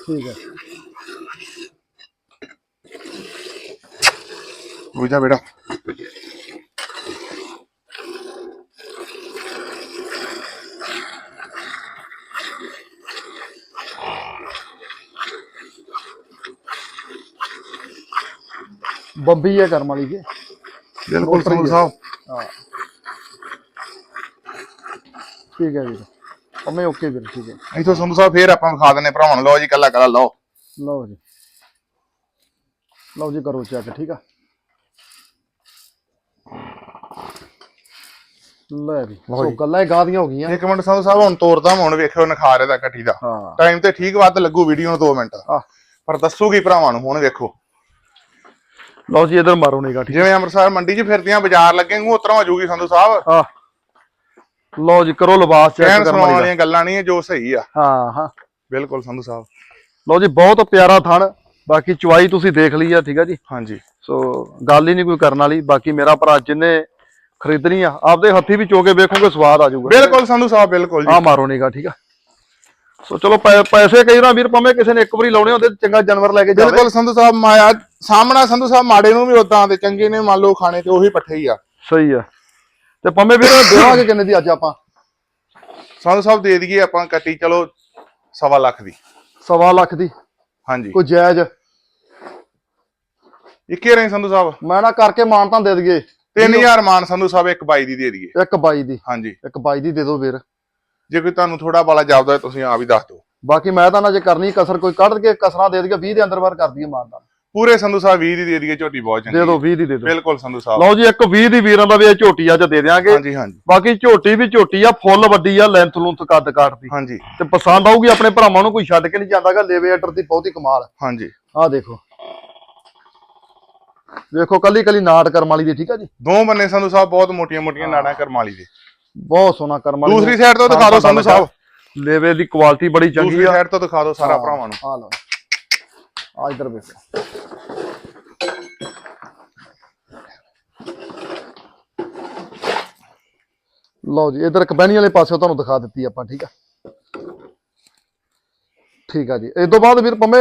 Speaker 1: ਠੀਕ ਹੈ
Speaker 2: ਜਾ ਬੇਟਾ।
Speaker 1: ਬੰਬੀ ਹੈ ਕਰਮ ਵਾਲੀ ਜੀ
Speaker 2: ਬਿਲਕੁਲ ਸੰਧੂ ਸਾਹਿਬ।
Speaker 1: ਹਾਂ। ਠੀਕ ਹੈ ਵੀਰ। ਅਮੇ ਓਕੇ ਵੀਰ ਠੀਕ ਹੈ।
Speaker 2: ਇਥੋਂ ਸੰਧੂ ਸਾਹਿਬ ਫੇਰ ਆਪਾਂ ਵਿਖਾ ਦਿੰਨੇ ਭਰਾਵਾਂ ਨੂੰ ਲਓ ਜੀ ਕੱਲਾ ਕੱਲਾ ਲਓ।
Speaker 1: ਲਓ ਜੀ। ਲਓ ਜੀ ਕਰੋ ਚੈੱਕ ਠੀਕ ਆ? ਲੈ ਵੀ ਸੋ ਗੱਲਾਂ ਹੀ ਗਾਦੀਆਂ ਹੋ ਗਈਆਂ।
Speaker 2: ਇੱਕ ਮਿੰਟ ਸੰਧੂ ਸਾਹਿਬ ਹੁਣ ਤੋਰਦਾ ਹੁਣ ਵੇਖਿਓ ਨਖਾਰੇ ਦਾ ਕੱਟੀ ਦਾ।
Speaker 1: ਹਾਂ।
Speaker 2: ਟਾਈਮ ਤੇ ਠੀਕ ਵੱਧ ਲੱਗੂ ਵੀਡੀਓ ਨੂੰ 2 ਮਿੰਟ।
Speaker 1: ਆ
Speaker 2: ਪਰ ਦੱਸੂਗੀ ਭਰਾਵਾਂ ਨੂੰ ਹੁਣ ਵੇਖੋ।
Speaker 1: ਲਓ ਜੀ ਇਧਰ ਮਾਰੋ ਨਿਗਾ ਠੀਕ
Speaker 2: ਜਿਵੇਂ ਅੰਮ੍ਰਿਤਸਰ ਮੰਡੀ 'ਚ ਫਿਰਦੀਆਂ ਬਾਜ਼ਾਰ ਲੱਗੇਂਗੂ ਉਤਰੋਂ ਹੋ ਜੂਗੀ ਸੰਧੂ ਸਾਹਿਬ।
Speaker 1: ਆ ਲਓ ਜੀ ਕਰੋ ਲਿਬਾਸ ਚੈੱਕ
Speaker 2: ਕਹਿਣ
Speaker 1: ਕਰਮ
Speaker 2: ਸੁਣਾਉਣ
Speaker 1: ਵਾਲੀ ਦਾ
Speaker 2: ਵਾਲੀਆਂ ਗੱਲਾਂ ਨਹੀਂ ਹੈ ਜੋ ਸਹੀ ਆ।
Speaker 1: ਹਾਂ ਹਾਂ।
Speaker 2: ਬਿਲਕੁਲ ਸੰਧੂ ਸਾਹਿਬ।
Speaker 1: ਲਓ ਜੀ ਬਹੁਤ ਪਿਆਰਾ ਥਣ ਬਾਕੀ ਚੁਆਈ ਤੁਸੀਂ ਦੇਖ ਲਈ ਆ ਠੀਕ ਆ ਜੀ।
Speaker 2: ਹਾਂਜੀ।
Speaker 1: ਸੋ ਗੱਲ ਹੀ ਨਹੀਂ ਕੋਈ ਕਰਨ ਵਾਲੀ ਬਾਕੀ ਮੇਰਾ ਭਰਾ ਜਿੰਨੇ ਖਰੀਦਣੀ ਆ। ਆਪਦੇ ਹੱਥੀ ਵੀ ਚੋਕੇ ਵੇਖੋਗੇ ਸਵਾਦ ਆ ਜਾਊਗਾ।
Speaker 2: ਬਿਲਕੁਲ ਸੰਧੂ ਸਾਹਿਬ ਬਿਲਕੁਲ ਜੀ।
Speaker 1: ਆ ਮਾਰੋ ਨਿਗਾ ਠੀਕ ਆ? ਸੋ ਚਲੋ ਪੈਸੇ ਕਈ ਵਾਰ ਵੀਰ ਭਾਵੇਂ ਕਿਸੇ ਨੇ ਇੱਕ ਵਾਰੀ ਲਾਉਣੇ ਹੁੰਦੇ ਚੰਗਾ ਜਾਨਵਰ ਲੈ ਕੇ ਜਾਵੇ।
Speaker 2: ਬਿਲਕੁਲ ਸੰਧੂ ਸਾਹਿਬ ਮਾਇਆ ਸਾਹਮਣਾ ਸੰਧੂ ਸਾਹਿਬ ਮਾੜੇ ਨੂੰ ਵੀ ਉਦਾਂ ਤੇ ਚੰਗੇ ਨੇ ਮੰਨ ਲਓ ਖਾਣੇ ਤੇ ਉਹੀ ਪੱਠੇ ਹੀ ਆ।
Speaker 1: ਸਹੀ ਆ। ਤੇ ਭਾਵੇਂ ਵੀਰ ਦੇਵਾਂਗੇ ਕਿੰਨੇ ਦੀ ਅੱਜ ਆਪਾਂ?
Speaker 2: ਸੰਧੂ ਸਾਹਿਬ ਦੇ ਦਈਏ ਆਪਾਂ ਕੱਟੀ ਚਲੋ ਸਵਾ ਲੱਖ ਦੀ।
Speaker 1: ਸਵਾ ਲੱਖ ਦੀ?
Speaker 2: ਹਾਂਜੀ।
Speaker 1: ਕੋਈ ਜਾਇਜ਼?
Speaker 2: ਇੱਕੇ ਰਹੀ ਸੰਧੂ ਸਾਹਿਬ।
Speaker 1: ਮੈਂ ਨਾ ਕਰਕੇ ਮਾਨ ਤਾਂ ਦੇ ਦਈਏ।
Speaker 2: 3000 ਮਾਨ ਸੰਧੂ ਸਾਹਿਬ ਇੱਕ ਬਾਈ ਦੀ ਦੇ ਦਈਏ।
Speaker 1: ਇੱਕ ਬਾਈ ਦੀ।
Speaker 2: ਹਾਂਜੀ।
Speaker 1: ਇੱਕ ਬਾਈ ਦੀ ਦੇ ਦਿਓ ਵੀਰ
Speaker 2: ਜੇ ਕੋਈ ਤੁਹਾਨੂੰ ਥੋੜਾ ਬਾਲਾ ਜਾਪਦਾ ਹੈ, ਤੁਸੀਂ ਆਪ ਹੀ ਦੱਸ ਦਿਓ।
Speaker 1: ਬਾਕੀ ਮੈਂ ਤਾਂ ਨਾ ਜੇ ਕਰਨੀ ਕਸਰ ਕੋਈ ਕੱਢ ਕੇ ਕਸਰਾਂ ਦੇ ਦਈਏ 20 ਦੇ ਅੰਦਰ ਬਾਹਰ ਕਰ ਦਈਏ ਮਾਨ ਦਾ
Speaker 2: ਪੂਰੇ ਸੰਧੂ ਸਾਹਿਬ 20 ਦੀ ਦੇ ਦਈਏ ਝੋਟੀ ਬਹੁਤ ਚੰਗੀ
Speaker 1: ਦੇ ਦਿਓ
Speaker 2: ਹੈ।
Speaker 1: 20 ਦੀ ਦੇ ਦਿਓ।
Speaker 2: ਬਿਲਕੁਲ ਸੰਧੂ ਸਾਹਿਬ।
Speaker 1: ਲਓ ਜੀ ਇੱਕ 20 ਦੀ ਵੀਰਾਂ ਦਾ ਵੀ ਇਹ ਝੋਟੀ ਅੱਜ ਦੇ ਦਿਆਂਗੇ।
Speaker 2: ਹਾਂਜੀ ਹਾਂਜੀ।
Speaker 1: ਬਾਕੀ ਝੋਟੀ ਵੀ ਝੋਟੀ ਆ ਫੁੱਲ ਵੱਡੀ ਆ ਲੈਂਥ ਲੂੰਥ ਕੱਦ ਕਾਟਦੀ
Speaker 2: ਹਾਂਜੀ।
Speaker 1: ਤੇ ਪਸੰਦ ਆਊਗੀ ਆਪਣੇ ਭਰਾਵਾਂ ਨੂੰ ਕੋਈ ਛੱਡ ਕੇ ਨਹੀਂ ਜਾਂਦਾਗਾ ਲੇਵੇ ਆਰਡਰ ਦੀ ਬਹੁਤੀ ਕਮਾਲ।
Speaker 2: ਹਾਂਜੀ।
Speaker 1: ਆਹ ਦੇਖੋ। ਦੇਖੋ ਕੱਲੀ ਕੱਲੀ ਨਾਟ ਕਰਮ ਵਾਲੀ ਦੀ ਠੀਕ ਆ ਜੀ?
Speaker 2: ਦੋ ਬੰਨੇ ਸੰਧੂ ਸਾਹਿਬ ਬਹੁਤ ਮੋਟੀਆਂ ਮੋਟੀਆਂ ਨਾੜਾਂ ਕਰਮਾਲੀ ਦੇ।
Speaker 1: ਬਹੁਤ ਸੋਹਣਾ ਕਰਮ ਵਾਲੀ
Speaker 2: ਦੂਸਰੀ ਸਾਈਡ ਤੋਂ ਦਿਖਾ ਦਿਓ ਸੰਧੂ ਸਾਹਿਬ।
Speaker 1: ਲੇਵੇ ਦੀ ਕੁਆਲਿਟੀ ਬੜੀ ਚੰਗੀ
Speaker 2: ਦੂਸਰੀ
Speaker 1: ਆ।
Speaker 2: ਸਾਈਡ ਤੋਂ ਦਿਖਾ ਦਿਓ ਸਾਰਾ ਭਰਾਵਾਂ ਨੂੰ।
Speaker 1: ਆ ਲਓ। ਆ ਇਧਰ ਵੇਖੋ। ਲਓ ਜੀ ਇਧਰ ਕਬੈਣੀ ਵਾਲੇ ਪਾਸੇ ਤੁਹਾਨੂੰ ਦਿਖਾ ਦਿੱਤੀ ਆਪਾਂ ਠੀਕ ਆ। ਠੀਕ ਆ ਜੀ। ਇਸ ਤੋਂ ਬਾਅਦ ਵੀਰ ਪੰਮੇ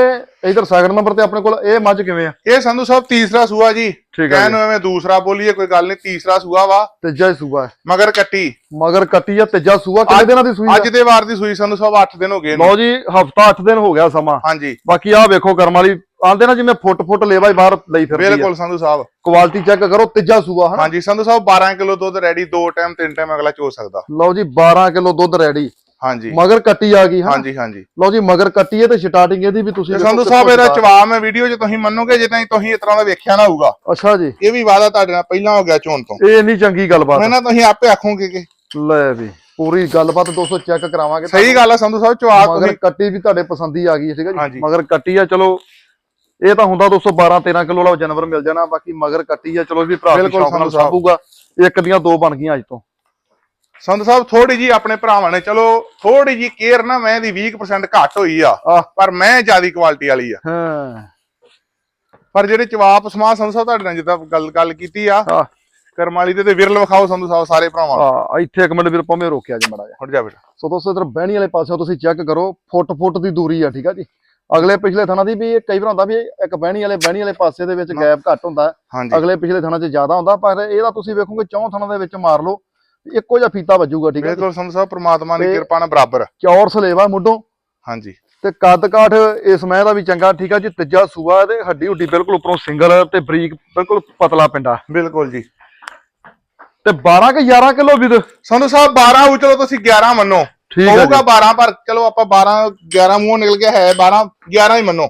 Speaker 1: ਇਧਰ ਸੈਕੰਡ ਨੰਬਰ ਤੇ ਆਪਣੇ ਕੋਲ ਇਹ ਮੱਝ ਕਿਵੇਂ ਆ?
Speaker 2: ਇਹ ਸੰਧੂ ਸਾਹਿਬ ਤੀਸਰਾ ਸੂਆ ਜੀ।
Speaker 1: ਠੀਕ ਆ
Speaker 2: ਕਹਿਣ
Speaker 1: ਜੀ।
Speaker 2: ਨੂੰ ਐਵੇਂ ਦੂਸਰਾ ਬੋਲੀਏ ਕੋਈ ਗੱਲ ਨਹੀਂ ਤੀਸਰਾ ਸੂਆ ਵਾ।
Speaker 1: ਤੀਜਾ ਸੂਆ
Speaker 2: ਮਗਰ ਕੱਟੀ।
Speaker 1: ਮਗਰ ਕੱਟੀ ਆ ਤੀਜਾ ਸੂਆ ਕਿੰਨੇ ਦਿਨਾਂ ਦੀ ਸੂਈ ਆ?
Speaker 2: ਅੱਜ ਦੇ ਵਾਰ ਦੀ ਸੂਈ ਸੰਧੂ ਸਾਹਿਬ 8 ਦਿਨ ਹੋ ਗਏ।
Speaker 1: ਲਓ ਜੀ ਹਫਤਾ 8 ਦਿਨ ਹੋ ਗਿਆ ਸਮਾਂ।
Speaker 2: ਹਾਂਜੀ।
Speaker 1: ਬਾਕੀ ਆਹ ਵੇਖੋ ਕਰਮ ਵਾਲੀ ਆਂਦੇ ਨਾ ਜਿਵੇਂ ਫੁੱਟ ਫੁੱਟ ਲੇਵਾ ਹੀ ਬਾਹਰ ਲਈ ਫਿਰਦੀ ਆ।
Speaker 2: ਬਿਲਕੁਲ ਸੰਧੂ ਸਾਹਿਬ।
Speaker 1: ਕੁਆਲਿਟੀ ਚੈੱਕ ਕਰੋ ਤੀਜਾ ਸੂਆ ਹਨਾ?
Speaker 2: ਹਾਂਜੀ ਸੰਧੂ ਸਾਹਿਬ 12 ਕਿਲੋ ਦੁੱਧ ਰੈਡੀ ਦੋ ਟਾਈਮ ਤਿੰਨ ਟਾਈਮ ਅਗਲਾ ਚੋ ਸਕਦਾ।
Speaker 1: ਲਓ ਜੀ 12 ਕਿਲੋ ਦੁੱਧ ਰੈਡੀ
Speaker 2: ਹਾਂਜੀ।
Speaker 1: ਮਗਰ ਕੱਟੀ ਆ ਗਈ
Speaker 2: ਹਾਂਜੀ ਹਾਂਜੀ।
Speaker 1: ਲਓ ਜੀ ਮਗਰ ਕੱਟੀ ਹੈ ਤੇ ਸਟਾਰਟਿੰਗ ਇਹਦੀ ਵੀ ਤੁਸੀਂ
Speaker 2: ਤੇ ਸੰਧੂ ਸਾਹਿਬ ਇਹਦਾ ਜਵਾਬ ਮੈਂ ਵੀਡੀਓ 'ਚ ਤੁਸੀਂ ਮੰਨੋਗੇ ਜੇ ਤਾਈਂ ਤੁਸੀਂ ਇਸ ਤਰ੍ਹਾਂ ਦਾ ਵੇਖਿਆ ਨਾ ਹੋਊਗਾ।
Speaker 1: ਅੱਛਾ ਜੀ।
Speaker 2: ਇਹ ਵੀ ਵਾਦਾ ਤੁਹਾਡੇ ਨਾਲ ਪਹਿਲਾਂ ਹੋ ਗਿਆ ਚੋਣ ਤੋਂ।
Speaker 1: ਇਹ ਇੰਨੀ ਚੰਗੀ ਗੱਲਬਾਤ
Speaker 2: ਮੈਂ ਨਾ ਤੁਸੀਂ ਆਪੇ ਆਖੋਗੇ ਕਿ।
Speaker 1: ਲੈ ਵੀ ਪੂਰੀ ਗੱਲਬਾਤ ਦੋਸਤੋ ਚੈੱਕ ਕਰਾਵਾਂਗੇ
Speaker 2: ਸਹੀ ਗੱਲ ਆ ਸੰਧੂ ਸਾਹਿਬ ਜਵਾਬ
Speaker 1: ਮਗਰ ਕੱਟੀ ਵੀ ਤੁਹਾਡੇ ਪਸੰਦੀ ਆ ਗਈ ਠੀਕ ਹੈ। ਜੀ? ਮਗਰ ਕੱਟੀ ਆ ਚਲੋ ਇਹ ਤਾਂ ਹੁੰਦਾ 212 13 ਕਿਲੋ ਵਾਲਾ ਜਾਨਵਰ ਮਿਲ ਜਾਣਾ ਬਾਕੀ ਮਗਰ ਕੱਟੀ ਆ ਚਲੋ ਵੀ ਭਰਾ
Speaker 2: ਬਿਲਕੁਲ
Speaker 1: ਸ਼ੌਕ ਨਾਲ
Speaker 2: ਸੰਧੂ ਸਾਹਿਬ।
Speaker 1: ਸਾਂਭੂਗਾ। ਇੱਕ ਦੀਆਂ ਦੋ ਬਣ ਗਈਆਂ ਅੱਜ ਤੋਂ।
Speaker 2: ਸੰਧੂ ਸਾਹਿਬ ਥੋੜੀ ਜੀ ਆਪਣੇ ਭਰਾਵਾਂ ਨੇ ਚਲੋ ਥੋੜੀ ਜੀ ਕੇਅਰ ਨਾ ਮੈਂ ਦੀ 20% ਘੱਟ ਹੋਈ ਆ ਪਰ ਮੈਂ ਜਿਆਦੀ ਕੁਆਲਿਟੀ ਵਾਲੀ ਆ।
Speaker 1: ਹਾਂ।
Speaker 2: ਪਰ ਜਿਹੜੇ ਜਵਾਬ ਸਮਾ ਸੰਧੂ ਸਾਹਿਬ ਤੁਹਾਡੇ ਨਾਲ ਜਿੱਦਾਂ ਗੱਲ ਗੱਲ ਕੀਤੀ ਆ
Speaker 1: ਆਹ।
Speaker 2: ਕਰਮ ਵਾਲੀ ਦੇ ਤੇ ਵਿਰਲ ਵਿਖਾਓ ਸੰਧੂ ਸਾਹਿਬ ਸਾਰੇ ਭਰਾਵਾਂ ਨੂੰ।
Speaker 1: ਆ ਇੱਥੇ ਇੱਕ ਮਿੰਟ ਵੀਰ ਪੰਮੇ ਰੋਕਿਆ ਜੇ ਮੜਾ ਜਾ
Speaker 2: ਹਟ ਜਾ ਬੇਟਾ।
Speaker 1: ਸੋ ਦੋਸਤੋ ਇਧਰ ਬਹਿਣੀ ਵਾਲੇ ਪਾਸੇ ਤੁਸੀਂ ਚੈੱਕ ਕਰੋ ਫੁੱਟ ਫੁੱਟ ਦੀ ਦੂਰੀ ਆ ਠੀਕ ਆ ਜੀ? ਅਗਲੇ ਪਿਛਲੇ ਥਾਣਾ ਦੀ ਵੀ ਇਹ ਕਈ ਵਾਰ ਹੁੰਦਾ ਵੀ ਇੱਕ ਬਹਿਣੀ ਵਾਲੇ ਬਹਿਣੀ ਵਾਲੇ ਪਾਸੇ ਦੇ ਵਿੱਚ ਗੈਪ ਘੱਟ ਹੁੰਦਾ। ਅਗਲੇ ਪਿਛਲੇ ਥਾਣਾ 'ਚ ਜ਼ਿਆਦਾ ਹੁੰਦਾ ਪਰ ਇਹਦਾ ਤੁਸੀਂ ਵੇਖੋਗੇ ਚੌਂ ਥਾਣਾ ਦੇ ਵਿੱਚ ਮਾਰ ਲਓ। ਇੱਕੋ ਜਿਹਾ ਫੀਤਾ ਵੱਜੂਗਾ ਠੀਕ ਹੈ
Speaker 2: ਬਿਲਕੁਲ ਸੰਧੂ ਸਾਹਿਬ ਪ੍ਰਮਾਤਮਾ ਦੀ
Speaker 1: ਤੇ-
Speaker 2: ਕਿਰਪਾ ਨਾਲ ਬਰਾਬਰ।
Speaker 1: ਚੌਰ ਸਲੇਵਾ ਮੁੱਢੋਂ।
Speaker 2: ਹਾਂਜੀ।
Speaker 1: ਤੇ ਕੱਦ ਕਾਠ ਇਸ ਮੈਂ ਦਾ ਵੀ ਚੰਗਾ ਠੀਕ ਆ ਜੀ? ਤੀਜਾ ਸੂਆ ਤੇ ਹੱਡੀ ਹੁੱਡੀ ਬਿਲਕੁਲ ਉੱਪਰੋਂ ਸਿੰਗਲ ਤੇ ਬਰੀਕ ਬਿਲਕੁਲ ਪਤਲਾ ਪਿੰਡਾ।
Speaker 2: ਬਿਲਕੁਲ ਜੀ।
Speaker 1: ਤੇ 12 ਕਿ 11 ਕਿਲੋ ਵੀ
Speaker 2: ਸੰਧੂ ਸਾਹਿਬ 12 ਹੋ ਚਲੋ ਤੁਸੀਂ 11 ਮੰਨੋ।
Speaker 1: ਠੀਕ ਹੈ
Speaker 2: ਹੋਊਗਾ
Speaker 1: ਜੀ
Speaker 2: 12 ਪਰ ਚਲੋ ਆਪਾਂ 12 11 ਮੂੰਹ ਨਿਕਲ ਗਿਆ ਹੈ 12 11 ਹੀ ਮੰਨੋ।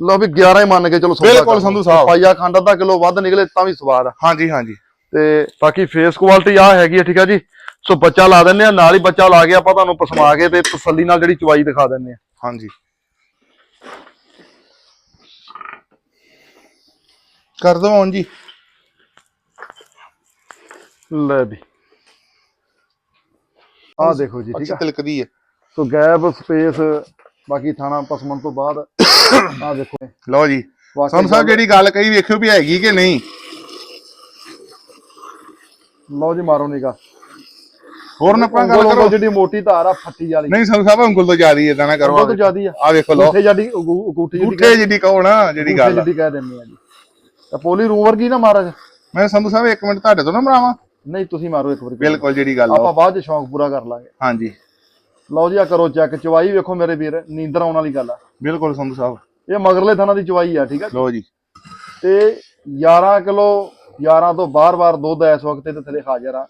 Speaker 1: ਲਓ ਵੀ 11 ਹੀ ਮੰਨ ਕੇ ਚਲੋ
Speaker 2: ਬਿਲਕੁਲ। ਸੰਧੂ ਸਾਹਿਬ।
Speaker 1: ਪਾਈਆ ਖੰਡ ਅੱਧਾ ਕਿਲੋ ਵੱਧ ਨਿਕਲੇ ਤਾਂ ਵੀ ਸਵਾਦ ਆ।
Speaker 2: ਹਾਂਜੀ ਹਾਂਜੀ।
Speaker 1: ਤੇ ਬਾਕੀ ਫੇਸ ਕੁਆਲਿਟੀ ਆ ਹੈਗੀ ਆ ਠੀਕ ਆ ਜੀ। ਸੋ ਬੱਚਾ ਲਾ ਦਿੰਨੇ ਆ ਨਾਲ ਹੀ ਬੱਚਾ ਲਾ ਕੇ ਆਪਾਂ ਤੁਹਾਨੂੰ ਪਸਮਾ ਕੇ ਤੇ ਤਸੱਲੀ ਨਾਲ ਜਿਹੜੀ ਚਵਾਈ ਦਿਖਾ ਦਿੰਨੇ ਆ।
Speaker 2: ਹਾਂਜੀ। ਕਰ ਦੋ ਹੁਣ ਜੀ।
Speaker 1: ਲੈ ਵੀ। ਆ ਦੇਖੋ ਜੀ ਠੀਕ ਆ।
Speaker 2: ਤਿਲਕਦੀ ਹੈ।
Speaker 1: ਸੋ ਗੈਪ ਸਪੇਸ ਬਾਕੀ ਥਾਣਾ ਪਸਮਣ ਤੋਂ ਬਾਅਦ ਆ ਦੇਖੋ।
Speaker 2: ਲਓ ਜੀ। ਸੰਤ ਸਾਹਿਬ ਜਿਹੜੀ ਗੱਲ ਕਹੀ ਵੇਖਿਓ ਵੀ ਹੈਗੀ ਕਿ ਨਹੀਂ।
Speaker 1: ਲਓ ਜੀ ਮਾਰੋ ਨਿਗਾ
Speaker 2: ਹੋਰ ਨਾ ਆਪਾਂ ਗੱਲ
Speaker 1: ਉਂਗਲ
Speaker 2: ਕਰੋ।
Speaker 1: ਉਂਗਲ ਜਿਹੜੀ ਮੋਟੀ ਧਾਰ ਆ ਫੱਟੀ ਵਾਲੀ।
Speaker 2: ਨਹੀਂ ਸੰਤ ਸਾਹਿਬ ਉਂਗਲ ਤੋਂ ਜ਼ਿਆਦੀ ਇਦਾਂ ਨਾ ਕਰੋ
Speaker 1: ਉਹ ਤੋਂ ਜ਼ਿਆਦੀ ਆ।
Speaker 2: ਆ ਵੇਖੋ ਲਓ।
Speaker 1: ਉੱਥੇ ਜਿਹੜੀ ਗੂਠੀ ਜਿਹੜੀ
Speaker 2: ਉੱਠੇ ਜਿਹੜੀ ਕਹੋ ਨਾ ਜਿਹੜੀ ਗੱਲ।
Speaker 1: ਜਿਹੜੀ ਕਹਿ ਦਿੰਦੇ ਆ ਜੀ। ਤਾਂ ਪੋਲੀ ਰੂਮ ਵਰਗੀ ਨਾ ਮਹਾਰਾਜ।
Speaker 2: ਮੈਂ ਸੰਧੂ ਸਾਹਿਬ ਇੱਕ ਮਿੰਟ ਤੁਹਾਡੇ ਤੋਂ ਨਾ ਬਣਾਵਾਂ
Speaker 1: ਨਹੀਂ ਤੁਸੀਂ ਮਾਰੋ ਇੱਕ ਵਾਰੀ।
Speaker 2: ਬਿਲਕੁਲ ਜਿਹੜੀ ਗੱਲ
Speaker 1: ਆਪਾਂ
Speaker 2: ਆ
Speaker 1: ਬਾਅਦ ਚ ਸ਼ੌਂਕ ਪੂਰਾ ਕਰ ਲਾਂਗੇ।
Speaker 2: ਹਾਂਜੀ।
Speaker 1: ਲਓ ਜੀ ਆ ਕਰੋ ਚੈੱਕ। ਚਵਾਈ ਵੇਖੋ ਮੇਰੇ ਵੀਰ ਨੀਂਦਰ ਆਉਣ ਵਾਲੀ ਗੱਲ ਆ।
Speaker 2: ਬਿਲਕੁਲ ਸੰਧੂ ਸਾਹਿਬ।
Speaker 1: ਇਹ ਮਗਰਲੇ ਥਾਣਾ ਦੀ ਚਵਾਈ ਆ ਠੀਕ ਆ
Speaker 2: ਲਓ ਜੀ।
Speaker 1: ਤੇ 11 ਕਿਲੋ 11 ਤੋਂ ਬਾਰ-ਬਾਰ ਦੁੱਧ ਇਸ ਵਕਤ ਤੇ ਥੱਲੇ ਹਾਜ਼ਰ ਆ।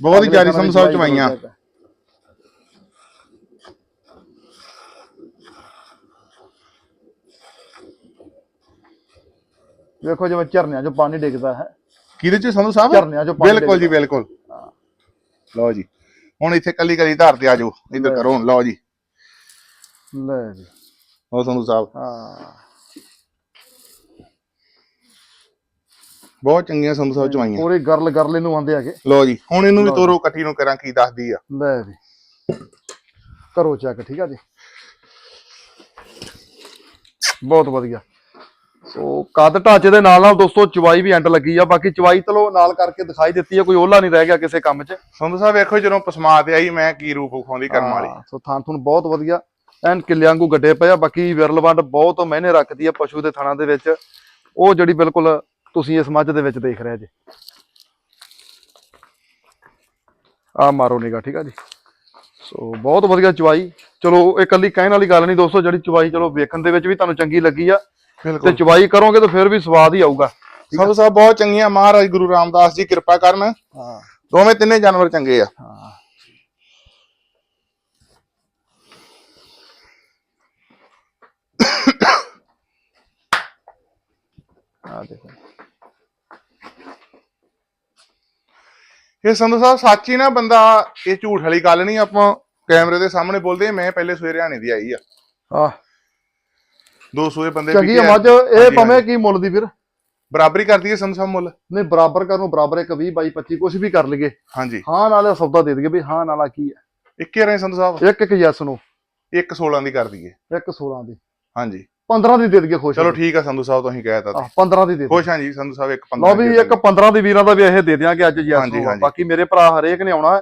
Speaker 2: ਬਹੁਤ ਹੀ ਸਾਹਿਬ
Speaker 1: ਚਵਾਈ
Speaker 2: ਚਵਾਈਆਂ।
Speaker 1: ਵੇਖੋ ਜਿਵੇਂ ਝਰਨਿਆਂ 'ਚੋਂ ਪਾਣੀ ਡਿੱਗਦਾ ਹੈ।
Speaker 2: ਕਿਹਦੇ ਚ ਸੰਧੂ ਸਾਹਿਬ?
Speaker 1: ਝਰਨਿਆਂ 'ਚੋਂ ਪਾਣੀ
Speaker 2: ਬਿਲਕੁਲ ਜੀ ਬਿਲਕੁਲ। ਲਓ ਜੀ। ਹੁਣ ਇੱਥੇ ਕੱਲੀ ਕੱਲੀ ਧਾਰ ਤੇ ਆ ਜਾਓ। ਇੱਧਰ ਕਰੋ ਲਓ ਜੀ।
Speaker 1: ਲੈ ਜੀ।
Speaker 2: ਉਹ ਸੰਧੂ ਸਾਹਿਬ।
Speaker 1: ਹਾਂ।
Speaker 2: ਬਹੁਤ ਚੰਗੀਆਂ ਸੰਧੂ ਸਾਹਿਬ ਚਵਾਈਆਂ
Speaker 1: ਪੂਰੀ ਗਰਲ ਗਰਲੇ ਨੂੰ ਆਂਦੇ ਹੈਗੇ।
Speaker 2: ਲਓ ਜੀ ਹੁਣ ਇਹਨੂੰ ਵੀ ਤੋਰੋ ਇਕੱਠੀ ਨੂੰ ਕਰਾਂ ਕੀ ਦੱਸਦੀ ਆ।
Speaker 1: ਲੈ ਜੀ। ਕਰੋ ਚੈੱਕ ਠੀਕ ਆ ਜੀ? ਬਹੁਤ ਵਧੀਆ। ਸੋ ਕੱਦ ਢਾਂਚੇ ਦੇ ਨਾਲ ਨਾਲ ਦੋਸਤੋ ਚਵਾਈ ਵੀ ਐਂਡ ਲੱਗੀ ਆ। ਬਾਕੀ ਚਵਾਈ ਚਲੋ ਨਾਲ ਕਰਕੇ ਦਿਖਾਈ ਦਿੱਤੀ ਆ ਕੋਈ ਓਲਾ ਨਹੀਂ ਰਹਿ ਗਿਆ ਕਿਸੇ ਕੰਮ 'ਚ।
Speaker 2: ਸੰਧੂ ਸਾਹਿਬ ਵੇਖੋ ਜਦੋਂ ਪਸਮਾ ਤੇ ਆਈ ਮੈਂ ਕੀ ਰੂਪ ਵਿਖਾਉਂਦੀ ਕਰਮ ਵਾਲੀ।
Speaker 1: ਸੋ ਥਾਂ ਤੁਹਾਨੂੰ ਬਹੁਤ ਵਧੀਆ। ਐਨ ਕਿੱਲਿਆਂ ਵਾਂਗੂ ਗੱਡੇ ਪਏ ਆ ਬਾਕੀ ਵਿਰਲਵੰਡ ਬਹੁਤ ਮਹਿਨੇ ਰੱਖਦੀ ਆ ਪਸ਼ੂ ਦੇ ਥਾਣਾ ਦੇ ਵਿੱਚ। ਉਹ ਜਿਹੜੀ ਬਿਲਕੁਲ ਤੁਸੀਂ ਇਸ ਮੱਝ ਦੇ ਵਿੱਚ ਦੇਖ ਰਹੇ ਜੇ। ਆ ਮਾਰੋ ਨਿਗਾ ਠੀਕ ਆ ਜੀ। ਸੋ ਬਹੁਤ ਵਧੀਆ ਚਵਾਈ ਚਲੋ ਇਹ ਕੱਲੀ ਕਹਿਣ ਵਾਲੀ ਗੱਲ ਨਹੀਂ ਦੋਸਤੋ ਜਿਹੜੀ ਚਵਾਈ ਚਲੋ ਵੇਖਣ ਦੇ ਵਿੱਚ ਵੀ ਤੁਹਾਨੂੰ ਚੰਗੀ ਲੱਗੀ ਆ। ਤੇ ਚਵਾਈ ਕਰੋਗੇ ਤਾਂ ਫਿਰ ਵੀ ਸਵਾਦ ਹੀ ਆਊਗਾ।
Speaker 2: ਸੰਧੂ ਸਾਹਿਬ ਬਹੁਤ ਚੰਗੀਆਂ ਮਹਾਰਾਜ ਗੁਰੂ ਰਾਮਦਾਸ ਜੀ ਕਿਰਪਾ ਕਰਨ।
Speaker 1: ਹਾਂ।
Speaker 2: ਦੋਵੇਂ ਤਿੰਨੇ ਜਾਨਵਰ ਚੰਗੇ ਆ।
Speaker 1: ਹਾਂ। ਆ ਦੇਖੋ।
Speaker 2: ਇਹ ਸੰਧੂ ਸਾਹਿਬ ਸੱਚ ਹੀ ਨਾ ਬੰਦਾ ਇਹ ਝੂਠ ਵਾਲੀ ਗੱਲ ਨਹੀਂ ਆਪਾਂ ਕੈਮਰੇ ਦੇ ਸਾਹਮਣੇ ਬੋਲਦੇ ਹਾਂ, ਮੈਂ ਪਹਿਲੇ ਸਵੇਰੇ ਹਰਿਆਣੇ ਦੀ ਆਈ ਆ।
Speaker 1: ਆ
Speaker 2: ਦੋ ਸੂਏ ਬੰਦੇ
Speaker 1: ਚੰਗੀ
Speaker 2: ਵਿਕੇ
Speaker 1: ਆ
Speaker 2: ਆ।
Speaker 1: ਮੱਝ ਇਹ
Speaker 2: ਹਾਂਜੀ,
Speaker 1: ਭਾਵੇਂ ਕੀ ਮੁੱਲ ਦੀ ਵੀਰ
Speaker 2: ਬਰਾਬਰੀ ਕਰਦੀ ਹੈ ਸੰਧੂ ਸਾਹਿਬ ਮੁੱਲ?
Speaker 1: ਨਹੀਂ ਬਰਾਬਰ ਕਰਨ ਨੂੰ ਬਰਾਬਰ ਇੱਕ 20 22 25 ਕੁਝ ਵੀ ਕਰ ਲਈਏ।
Speaker 2: ਹਾਂਜੀ।
Speaker 1: ਹਾਂ ਨਾਲ ਸੌਦਾ ਦੇ ਦਈਏ ਵੀ ਹਾਂ ਨਾਲਾ ਕੀ ਹੈ।
Speaker 2: ਇੱਕੇ ਰਹੇ ਸੰਧੂ ਸਾਹਿਬ?
Speaker 1: ਇੱਕ ਇੱਕ ਯੈਸ ਨੂੰ।
Speaker 2: ਇੱਕ 16 ਦੀ ਕਰ ਦਈਏ।
Speaker 1: ਇੱਕ 16 ਦੀ।
Speaker 2: ਹਾਂਜੀ।
Speaker 1: 15 ਦੀ ਦੇ ਦਈਏ ਖੁਸ਼
Speaker 2: ਚਲੋ ਠੀਕ ਆ ਸੰਧੂ ਸਾਹਿਬ ਤੁਸੀਂ ਕਹਿਤਾ
Speaker 1: ਆ 15 ਦੀ ਦੇ।
Speaker 2: ਖੁਸ਼ ਹਾਂ ਜੀ ਸੰਧੂ ਸਾਹਿਬ ਇੱਕ 15
Speaker 1: ਲਓ ਵੀ ਇੱਕ 15 ਦੀ ਵੀਰਾਂ ਦਾ ਵੀ ਇਹ ਦੇ ਦਿਆਂਗੇ ਅੱਜ ਨੂੰ
Speaker 2: ਹਾਂਜੀ।
Speaker 1: ਬਾਕੀ ਮੇਰੇ ਭਰਾ ਹਰੇਕ ਨੇ ਆਉਣਾ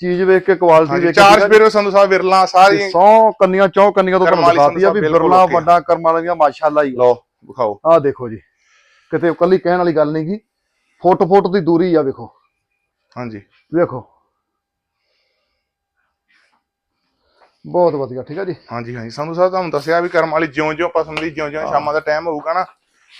Speaker 1: ਚੀਜ਼ ਵੇਖ ਕੇ ਕੁਆਲਿਟੀ ਵੇਖ ਕੇ
Speaker 2: ਚਾਰ
Speaker 1: ਜੀ।
Speaker 2: ਸਪੇਰੋ ਸੰਧੂ ਸਾਹਿਬ ਵਿਰਲਾ ਸਾਰੀ
Speaker 1: ਸੌ ਕੰਨੀਆਂ ਚੌ ਕੰਨੀਆਂ ਤੋਂ ਤੁਹਾਨੂੰ ਦਿਖਾਤੀ ਆ ਵੀ
Speaker 2: ਆ।
Speaker 1: ਵੱਡਾ ਕਰਮ ਵਾਲੀਆਂ ਮਾਸ਼ਾਅੱਲਾ ਹੀ
Speaker 2: ਲਓ ਵਿਖਾਓ
Speaker 1: ਆਹ ਦੇਖੋ ਜੀ ਕਿਤੇ ਕੱਲੀ ਕਹਿਣ ਵਾਲੀ ਗੱਲ ਨਹੀਂ ਗੀ ਫੁੱਟ ਫੁੱਟ ਦੀ ਦੂਰੀ ਆ ਵੇਖੋ
Speaker 2: ਹਾਂਜੀ
Speaker 1: ਵੇਖੋ ਬਹੁਤ ਵਧੀਆ ਠੀਕ ਆ ਜੀ।
Speaker 2: ਹਾਂਜੀ ਹਾਂਜੀ। ਸੰਧੂ ਸਾਹਿਬ ਤੁਹਾਨੂੰ ਦੱਸਿਆ ਵੀ ਕਰਮ ਵਾਲੀ ਜਿਉਂ-ਜਿਉਂ ਪਸੰਦ ਦੀ ਜਿਉਂ-ਜਿਉਂ ਸ਼ਾਮਾਂ ਦਾ ਟਾਈਮ ਹੋਊਗਾ ਨਾ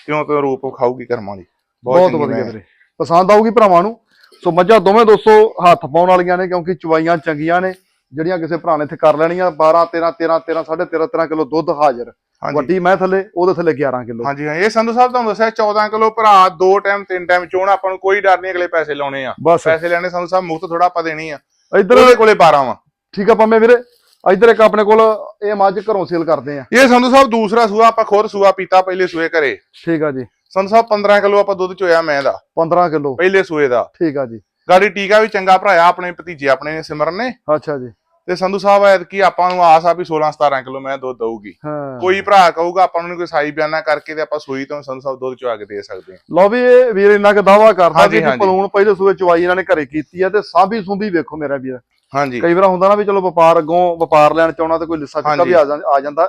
Speaker 2: ਤਿਉਂ ਤਿਉਂ ਰੂਪ ਵਿਖਾਊਗੀ ਕਰਮ ਵਾਲੀ
Speaker 1: ਬਹੁਤ ਵਧੀਆ ਵੀਰੇ। ਪਸੰਦ ਆਊਗੀ ਭਰਾਵਾਂ ਨੂੰ। ਸੋ ਮੱਝਾਂ ਦੋਵੇਂ ਦੋਸਤੋ ਹੱਥ ਪਾਉਣ ਵਾਲੀਆਂ ਨੇ ਕਿਉਂਕਿ ਚਵਾਈਆਂ ਚੰਗੀਆਂ ਨੇ ਜਿਹੜੀਆਂ ਕਿਸੇ ਭਰਾ ਨੇ ਇੱਥੇ ਕਰ ਲੈਣੀਆਂ 12 13 13 13 13.5 13 13 ਕਿਲੋ ਦੁੱਧ ਹਾਜ਼ਰ।
Speaker 2: ਹਾਂਜੀ।
Speaker 1: ਵੱਡੀ ਮੈਂ ਥੱਲੇ ਉਹਦੇ ਥੱਲੇ 11 ਕਿਲੋ।
Speaker 2: ਹਾਂਜੀ ਹਾਂ ਇਹ ਸੰਧੂ ਸਾਹਿਬ ਤੁਹਾਨੂੰ ਦੱਸਿਆ 14 ਕਿਲੋ ਭਰਾ ਦੋ ਟਾਈਮ ਤਿੰਨ ਟਾਈਮ ਚੋਣ ਆਪਾਂ ਨੂੰ ਕੋਈ ਡਰ ਨਹੀਂ ਅਗਲੇ ਪੈਸੇ ਲਾਉਣੇ ਆ। ਪੈਸੇ ਲੈਣੇ ਸੰਧੂ ਸਾਹਿਬ ਮੁਫਤ ਥੋੜਾ ਆਪਾਂ ਦੇਣੀ ਆ।
Speaker 1: ਇੱਧਰ
Speaker 2: ਉਹਦੇ ਕੋਲੇ 12 ਵਾ।
Speaker 1: ਠੀਕ ਆ ਪੰਮੇ ਵੀਰੇ। ਇੱਧਰ ਇੱਕ ਆਪਣੇ ਕੋਲ ਇਹ ਮੱਝ ਘਰੋਂ ਸੇਲ ਕਰਦੇ ਆ।
Speaker 2: ਇਹ ਸੰਧੂ ਸਾਹਿਬ ਦੂਸਰਾ ਸੂਆ ਆਪਾਂ ਖੁਦ ਸੂਆ ਪੀਤਾ ਪਹਿਲੇ ਸੂਏ ਘਰੇ।
Speaker 1: ਠੀਕ ਆ ਜੀ।
Speaker 2: ਸੰਧੂ ਸਾਹਿਬ 15 ਕਿਲੋ ਆਪਾਂ ਦੁੱਧ ਚੋਇਆ ਮੈਂ ਦਾ।
Speaker 1: 15 ਕਿਲੋ।
Speaker 2: ਪਹਿਲੇ ਸੂਏ ਦਾ।
Speaker 1: ਠੀਕ ਆ ਜੀ।
Speaker 2: ਗਾੜੀ ਟੀਕਾ ਵੀ ਚੰਗਾ ਭਰਾਇਆ ਆਪਣੇ ਭਤੀਜੇ ਆਪਣੇ ਨੇ ਸਿਮਰਨ ਨੇ।
Speaker 1: ਅੱਛਾ ਜੀ।
Speaker 2: ਤੇ ਸੰਧੂ ਸਾਹਿਬ ਐਤਕੀ ਆਪਾਂ ਨੂੰ ਆਸ ਆ ਵੀ 16 17 ਕਿਲੋ ਮੈਂ ਦੁੱਧ ਦਊਗੀ।
Speaker 1: ਹਾਂ।
Speaker 2: ਕੋਈ ਭਰਾ ਕਹੂਗਾ ਆਪਾਂ ਨੂੰ ਕੋਈ ਸਾਈ ਬਿਆਨਾ ਕਰਕੇ ਤੇ ਆਪਾਂ ਸੂਈ ਤੋਂ ਸੰਧੂ ਸਾਹਿਬ ਦੁੱਧ ਚਵਾ ਕੇ ਦੇ ਸਕਦੇ ਹਾਂ
Speaker 1: ਲਓ ਵੀ ਇਹ ਵੀਰ ਇੰਨਾ ਕੁ ਦਾਵਾ ਕਰਦਾ ਕਿ। ਪਲੂਣ ਪਹਿਲੇ ਸੂਏ ਚਵਾਈ ਇਹਨਾਂ ਨੇ ਘਰੇ ਕੀਤੀ ਆ ਤੇ ਸਾਂਭੀ ਸੁੰਭੀ ਵੇਖੋ ਮੇਰਾ ਵੀਰ।
Speaker 2: ਹਾਂਜੀ।
Speaker 1: ਕਈ ਵਾਰ ਹੁੰਦਾ ਨਾ ਵੀ ਚਲੋ ਵਪਾਰ ਅੱਗੋਂ ਵਪਾਰ ਲੈਣ ਚਾਉਣਾ ਤੇ ਕੋਈ ਲਿੱਸਾ ਚੱਕਾ
Speaker 2: ਹਾਂਜੀ।
Speaker 1: ਵੀ ਆ ਜਾਂਦਾ।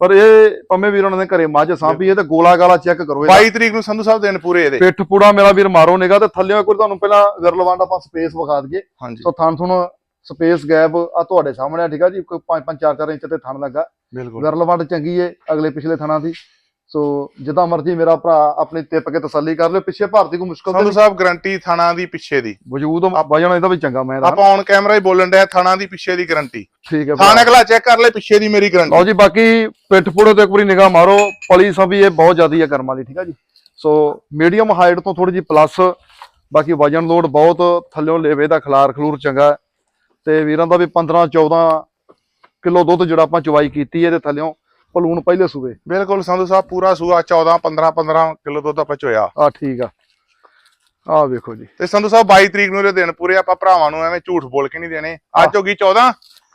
Speaker 1: ਪਰ ਇਹ ਪੰਮੇ ਵੀਰ ਉਹਨਾਂ ਦੇ ਘਰੇ ਮੱਝ ਸਾਂਭੀ ਹੈ ਤੇ ਗੋਲਾ ਗਾਲਾ ਚੈੱਕ ਕਰੋ ਇਹਦਾ।
Speaker 2: 22 ਤਰੀਕ ਨੂੰ ਸੰਧੂ ਸਾਹਿਬ ਦਿਨ ਪੂਰੇ ਇਹਦੇ।
Speaker 1: ਪਿੱਠ ਪੂੜਾ ਮੇਰਾ ਵੀਰ ਮਾਰੋ ਨਿਗਾ ਤੇ ਥੱਲੇ ਕੋਈ ਤੁਹਾਨੂੰ ਪਹਿਲਾਂ ਵਿਰਲਵੰਡ ਆਪਾਂ ਸਪੇਸ ਵਿਖਾ ਦਈਏ। ਸੋ ਥਣ ਥੁਣ ਸਪੇਸ ਗੈਪ ਆ ਤੁਹਾਡੇ ਸਾਹਮਣੇ ਆ ਠੀਕ ਆ ਜੀ? ਕੋਈ 5 5 4 4 ਇੰਚ ਤੇ ਥਣ ਲੱਗਾ। ਵਿਰਲਵੰਡ ਚੰਗੀ ਏ ਅਗਲੇ ਪਿਛਲੇ ਥਣਾਂ ਦੀ। ਸੋ ਜਿੱਦਾਂ ਮਰਜ਼ੀ ਮੇਰਾ ਭਰਾ ਆਪਣੀ ਟਿੱਪ ਕੇ ਤਸੱਲੀ ਕਰ ਲਿਓ ਪਿੱਛੇ ਭਾਰਤੀ ਕੋਈ ਮੁਸ਼ਕਲ ਤੇ
Speaker 2: ਸਾਹਿਬ ਗਰੰਟੀ ਥਾਣਾ ਦੀ ਪਿੱਛੇ ਦੀ।
Speaker 1: ਵਜੂਦ ਵਜਣ ਇਹਦਾ ਵੀ ਚੰਗਾ ਮੈਂ
Speaker 2: ਆਪਾਂ ਔਨ ਕੈਮਰਾ ਹੀ ਬੋਲਣ ਡਿਆ ਥਾਣਾ ਦੀ ਪਿੱਛੇ ਦੀ ਗਰੰਟੀ।
Speaker 1: ਠੀਕ ਹੈ
Speaker 2: ਥਾਣਾ। ਅਗਲਾ ਚੈੱਕ ਕਰ ਲੈ ਪਿੱਛੇ ਦੀ ਮੇਰੀ ਗਰੰਟੀ।
Speaker 1: ਲਓ ਜੀ ਬਾਕੀ ਪਿੱਠ ਪੂੜੇ ਤੇ ਇੱਕ ਵਾਰੀ ਨਿਗਾਹ ਮਾਰੋ ਪਲੀ ਸਭੀ ਇਹ ਬਹੁਤ ਜ਼ਿਆਦੀ ਹੈ ਕਰਮਾਂ ਦੀ ਠੀਕ ਆ ਜੀ। ਸੋ ਮੀਡੀਅਮ ਹਾਈਟ ਤੋਂ ਥੋੜੀ ਜੀ ਪਲੱਸ ਬਾਕੀ ਵਜਨ ਲੋਡ ਬਹੁਤ ਥੱਲਿਓਂ ਲੇਵੇ ਦਾ ਖਲਾਰ ਖਲੂਰ ਚੰਗਾ ਹੈ। ਤੇ ਵੀਰਾਂ ਦਾ ਵੀ 15 14 ਕਿਲੋ ਦੁੱਧ ਜਿਹੜਾ ਆਪਾਂ ਚਵਾਈ ਕੀਤੀ ਹੈ ਤੇ ਥੱਲਿਓਂ ਪਲੂਣ ਪਹਿਲੇ ਸੂਵੇ
Speaker 2: ਬਿਲਕੁਲ ਸੰਧੂ ਸਾਹਿਬ ਪੂਰਾ ਸੂਆ 14 15 15 ਕਿਲੋ ਦੁੱਧ ਆਪਾਂ ਚੋਇਆ।
Speaker 1: ਆ ਠੀਕ ਆ। ਆ ਵੇਖੋ ਜੀ।
Speaker 2: ਤੇ ਸੰਧੂ ਸਾਹਿਬ 22 ਤਰੀਕ ਨੂੰ ਇਹਦੇ ਦਿਨ ਪੂਰੇ ਆਪਾਂ ਭਰਾਵਾਂ ਨੂੰ ਐਵੇਂ ਝੂਠ ਬੋਲ ਕੇ ਨਹੀਂ ਦੇਣੇ। ਅੱਜ ਹੋ। ਗਈ 14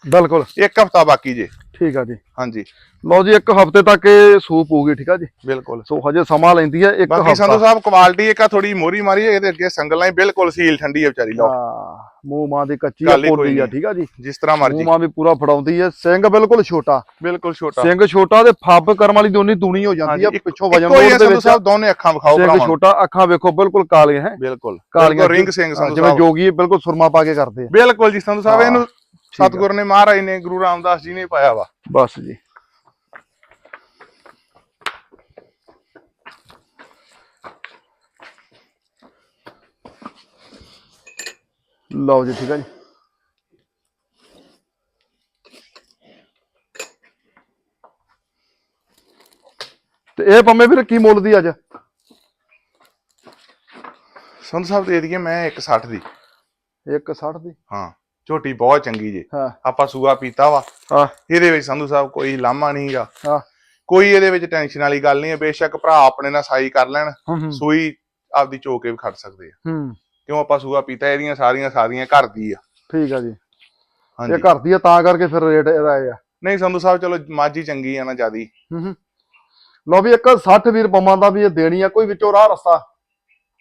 Speaker 1: ਬਿਲਕੁਲ।
Speaker 2: ਇੱਕ ਹਫਤਾ ਬਾਕੀ ਜੇ।
Speaker 1: ਠੀਕ ਆ ਜੀ।
Speaker 2: ਹਾਂਜੀ।
Speaker 1: ਲਓ ਜੀ ਇੱਕ ਹਫ਼ਤੇ ਤੱਕ ਇਹ ਸੂਪ ਹੋਊਗੀ ਠੀਕ ਆ ਜੀ?
Speaker 2: ਬਿਲਕੁਲ।
Speaker 1: ਸੋ ਹਜੇ ਸਮਾਂ ਲੈਂਦੀ ਹੈ ਇੱਕ
Speaker 2: ਬਾਕੀ ਸੰਧੂ
Speaker 1: ਹਫਤਾ।
Speaker 2: ਸਾਹਿਬ ਕੁਆਲਿਟੀ ਇੱਕ ਆ ਥੋੜੀ ਮੋਰੀ ਮਾਰੀ ਹੈ, ਇਹਦੇ ਅੱਗੇ ਸੰਗਲਾਂ ਹੀ ਬਿਲਕੁਲ ਸੀਲ ਠੰਡੀ ਹੈ ਵਿਚਾਰੀ ਲਓ।
Speaker 1: ਹਾਂ ਮੂੰਹ ਮਾਂ ਦੀ ਕੱਚੀ ਪੋਲੀ ਆ। ਠੀਕ ਆ ਜੀ?
Speaker 2: ਜਿਸ ਤਰ੍ਹਾਂ
Speaker 1: ਮੂੰਹ
Speaker 2: ਮਰਜ਼ੀ
Speaker 1: ਮਾਂ ਵੀ ਪੂਰਾ ਫੜਾਉਂਦੀ ਹੈ ਸਿੰਘ ਬਿਲਕੁਲ ਛੋਟਾ।
Speaker 2: ਬਿਲਕੁਲ ਛੋਟਾ।
Speaker 1: ਸਿੰਘ ਛੋਟਾ ਤੇ ਫੱਬ ਕਰਮ ਵਾਲੀ ਦੋਨੀ ਦੂਣੀ ਹੋ ਜਾਂਦੀ ਆ ਪਿੱਛੋਂ ਵਜਨ ਦੇ
Speaker 2: ਸੰਧੂ
Speaker 1: ਵਿੱਚ
Speaker 2: ਸਾਹਿਬ ਦੋਨੇ ਅੱਖਾਂ ਵਿਖਾਓ
Speaker 1: ਸਿੰਘ
Speaker 2: ਭਰਾਵਾਂ ਨੂੰ।
Speaker 1: ਛੋਟਾ ਅੱਖਾਂ ਵੇਖੋ ਬਿਲਕੁਲ ਕਾਲੀਆਂ ਹੈ?
Speaker 2: ਬਿਲਕੁਲ।
Speaker 1: ਕਾਲੀਆਂ
Speaker 2: ਰਿੰਗ ਸਿੰਘ ਸੰਧੂ
Speaker 1: ਜਿਵੇਂ
Speaker 2: ਸਾਹਿਬ।
Speaker 1: ਜੋਗੀ ਬਿਲਕੁਲ ਸੁਰਮਾ ਪਾ ਕੇ ਕਰਦੇ ਆ।
Speaker 2: ਬਿਲਕੁਲ ਜੀ ਸੰਧੂ ਸਾਹਿਬ ਇਹਨੂੰ। ਸਤਿਗੁਰ ਨੇ ਮਹਾਰਾਜ ਨੇ ਗੁਰੂ ਰਾਮਦਾਸ ਜੀ ਨੇ ਪਾਇਆ ਵਾ।
Speaker 1: ਬਸ ਜੀ। ਲਓ ਜੀ ਠੀਕ ਆ ਜੀ। ਤੇ ਇਹ ਪੰਮੇ ਵੀਰ ਕੀ ਮੁੱਲ ਦੀ ਅੱਜ?
Speaker 2: ਸੰਧੂ ਸਾਹਿਬ ਦੇ ਦਈਏ ਮੈਂ 160 ਦੀ।
Speaker 1: 160 ਦੀ?
Speaker 2: ਹਾਂ। ਝੋਟੀ ਬਹੁਤ ਚੰਗੀ ਜੀ।
Speaker 1: ਹਾਂ।
Speaker 2: ਆਪਾਂ ਸੂਆ ਪੀਤਾ ਵਾ।
Speaker 1: ਹਾਂ।
Speaker 2: ਇਹਦੇ ਵਿੱਚ ਸੰਧੂ ਸਾਹਿਬ ਕੋਈ ਲਾਮਾ ਨਹੀਂਗਾ
Speaker 1: ਹਾਂ।
Speaker 2: ਕੋਈ ਇਹਦੇ ਵਿੱਚ ਟੈਨਸ਼ਨ ਵਾਲੀ ਗੱਲ ਨਹੀਂ ਹੈ। ਬੇਸ਼ੱਕ ਭਰਾ ਆਪਣੇ ਨਾਲ ਸਾਈ ਕਰ ਲੈਣ। ਸੂਈ ਆਪਦੀ ਚੋਕੇ ਵੀ ਖੜ ਸਕਦੇ ਆ।
Speaker 1: ਹੂੰ।
Speaker 2: ਕਿਉਂ ਆਪਾਂ ਸੂਆ ਪੀਤਾ ਇਹਦੀਆਂ ਸਾਰੀਆਂ ਸਾਰੀਆਂ ਘਰ ਦੀ ਆ।
Speaker 1: ਠੀਕ ਆ ਜੀ। ਇਹ ਘਰ ਦੀ ਆ ਤਾਂ ਕਰਕੇ ਫਿਰ ਰੇਟ ਇਹਦਾ ਇਹ ਆ।
Speaker 2: ਨਹੀਂ ਸੰਧੂ ਸਾਹਿਬ ਚਲੋ ਮਾਝੀ ਚੰਗੀ ਆ ਨਾ ਜਿਆਦੀ।
Speaker 1: ਹੂੰ ਲਓ ਵੀ ਇੱਕ 60 ਵੀਰ ਪੰਮਾਂ ਦਾ ਵੀ ਇਹ ਦੇਣੀ ਆ ਕੋਈ ਵਿੱਚੋਂ ਰਾਹ ਰਸਤਾ।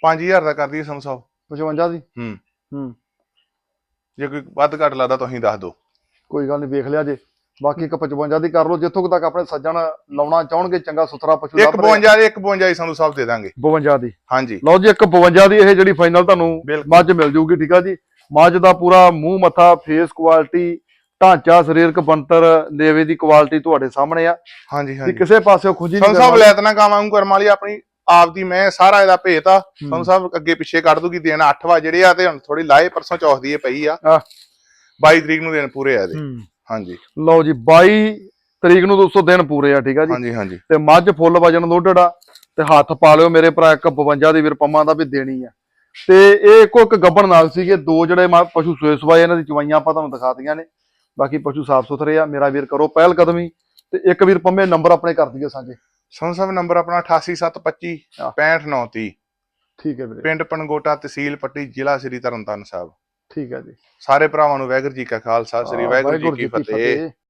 Speaker 2: 5000 ਦਾ ਕਰਦੀ ਸੰਧੂ ਸਾਹਿਬ।
Speaker 1: 55 ਦੀ?
Speaker 2: ਹੂੰ।
Speaker 1: ਹੂੰ।
Speaker 2: ਜੇ ਕੋਈ ਵੱਧ ਘੱਟ ਲੱਗਦਾ ਤੁਸੀਂ ਦੱਸ ਦਿਓ।
Speaker 1: ਕੋਈ ਗੱਲ ਨਹੀਂ ਵੇਖ ਲਿਆ ਜੇ। ਬਾਕੀ ਇੱਕ 55 ਦੀ ਕਰ ਲਓ ਜਿੱਥੋਂ ਤੱਕ ਆਪਣੇ ਸੱਜਣ ਲਾਉਣਾ ਚਾਹਣਗੇ ਚੰਗਾ ਸੁਥਰਾ ਪਸ਼ੂ
Speaker 2: ਇੱਕ
Speaker 1: ਲੱਭ ਰਹੇ
Speaker 2: 52 ਇੱਕ 52 ਹੀ ਸੰਧੂ ਸਾਹਿਬ ਦੇ ਦਾਂਗੇ।
Speaker 1: 52 ਦੀ।
Speaker 2: ਹਾਂਜੀ।
Speaker 1: ਲਓ ਜੀ ਇੱਕ 52 ਦੀ ਇਹ ਜਿਹੜੀ ਫਾਈਨਲ ਤੁਹਾਨੂੰ। ਮੱਝ ਮਿਲ ਜੂਗੀ ਠੀਕ ਆ ਜੀ? ਮੱਝ ਦਾ ਪੂਰਾ ਮੂੰਹ ਮੱਥਾ ਫੇਸ ਕੁਆਲਿਟੀ ਢਾਂਚਾ ਸਰੀਰਕ ਬੰਤਰ ਲੇਵੇ ਦੀ ਕੁਆਲਿਟੀ ਤੁਹਾਡੇ ਸਾਹਮਣੇ ਆ।
Speaker 2: ਹਾਂਜੀ ਹਾਂਜੀ।
Speaker 1: ਕਿਸੇ ਪਾਸਿਓਂ ਖੁੰਝੀ
Speaker 2: ਸੰਧੂ ਸਾਹਿਬ ਲੈਤਨਾ ਗਾਵਾਂ ਨੂੰ ਕਰਮ ਵਾਲੀ ਆਪਣੀ ਆਪ ਦੀ ਮੈਂ ਸਾਰਾ ਇਹਦਾ ਭੇਤ। ਸੰਧੂ ਸਾਹਿਬ ਅੱਗੇ ਪਿੱਛੇ ਕੱਢ ਦੂਗੀ ਦਿਨ 8 ਵਾ ਜਿਹੜੇ ਆ ਤੇ ਹੁਣ ਥੋੜੀ ਲਾਏ ਪਰਸੋਂ ਚੌਥ ਦੀ ਇਹ ਪਈ ਆ।
Speaker 1: ਆਹ।
Speaker 2: 22 ਤਰੀਕ ਨੂੰ ਦਿਨ ਪੂਰੇ ਆ ਇਹਦੇ। ਹਾਂਜੀ।
Speaker 1: ਲਓ ਜੀ 22 ਤਰੀਕ ਨੂੰ ਦੋਸਤੋ ਦਿਨ ਪੂਰੇ ਆ ਠੀਕ ਆ ਜੀ।
Speaker 2: ਹਾਂਜੀ ਹਾਂਜੀ।
Speaker 1: ਤੇ ਮੱਝ ਫੁੱਲ ਵਜਨ ਲੋਡਡ ਆ ਤੇ ਹੱਥ ਪਾ ਲਿਓ ਮੇਰੇ ਭਰਾ ਇੱਕ 52 ਦੀ ਵੀਰ ਪੰਮਾਂ ਦਾ ਵੀ ਦੇਣੀ ਆ। ਤੇ ਇਹ ਇੱਕੋ ਇੱਕ ਗੱਬਣ ਨਾਲ ਸੀਗੇ ਦੋ ਜਿਹੜੇ ਪਸ਼ੂ ਸੋਏ ਸਵਾਏ ਇਹਨਾਂ ਦੀ ਚਵਾਈਆਂ ਆਪਾਂ ਤੁਹਾਨੂੰ ਦਿਖਾਤੀਆਂ ਨੇ। ਬਾਕੀ ਪਸ਼ੂ ਸਾਫ਼ ਸੁਥਰੇ ਆ ਮੇਰਾ ਵੀਰ ਕਰੋ ਪਹਿਲ ਕਦਮੀ ਤੇ ਇੱਕ ਵੀਰ ਪੰਮੇ ਨੰਬਰ ਆਪਣੇ ਕਰ ਦਈਏ ਸਾਂਝੇ।
Speaker 2: ਸਾਹਿਬ ਨੰਬਰ ਆਪਣਾ 88725
Speaker 1: ਆਹ।
Speaker 2: 65930
Speaker 1: ਠੀਕ ਹੈ ਵੀਰੇ।
Speaker 2: ਪਿੰਡ ਪਨਗੋਟਾ ਤਹਿਸੀਲ ਪੱਟੀ ਜ਼ਿਲ੍ਹਾ ਸ੍ਰੀ ਤਰਨਤਾਰਨ ਸਾਹਿਬ।
Speaker 1: ਠੀਕ ਹੈ ਜੀ।
Speaker 2: ਸਾਰੇ ਭਰਾਵਾਂ ਨੂੰ ਵਾਹਿਗੁਰੂ ਜੀ ਕਾ ਖਾਲਸਾ ਸ੍ਰੀ ਵਾਹਿਗੁਰੂ ਜੀ ਕੀ ਫਤਿਹ।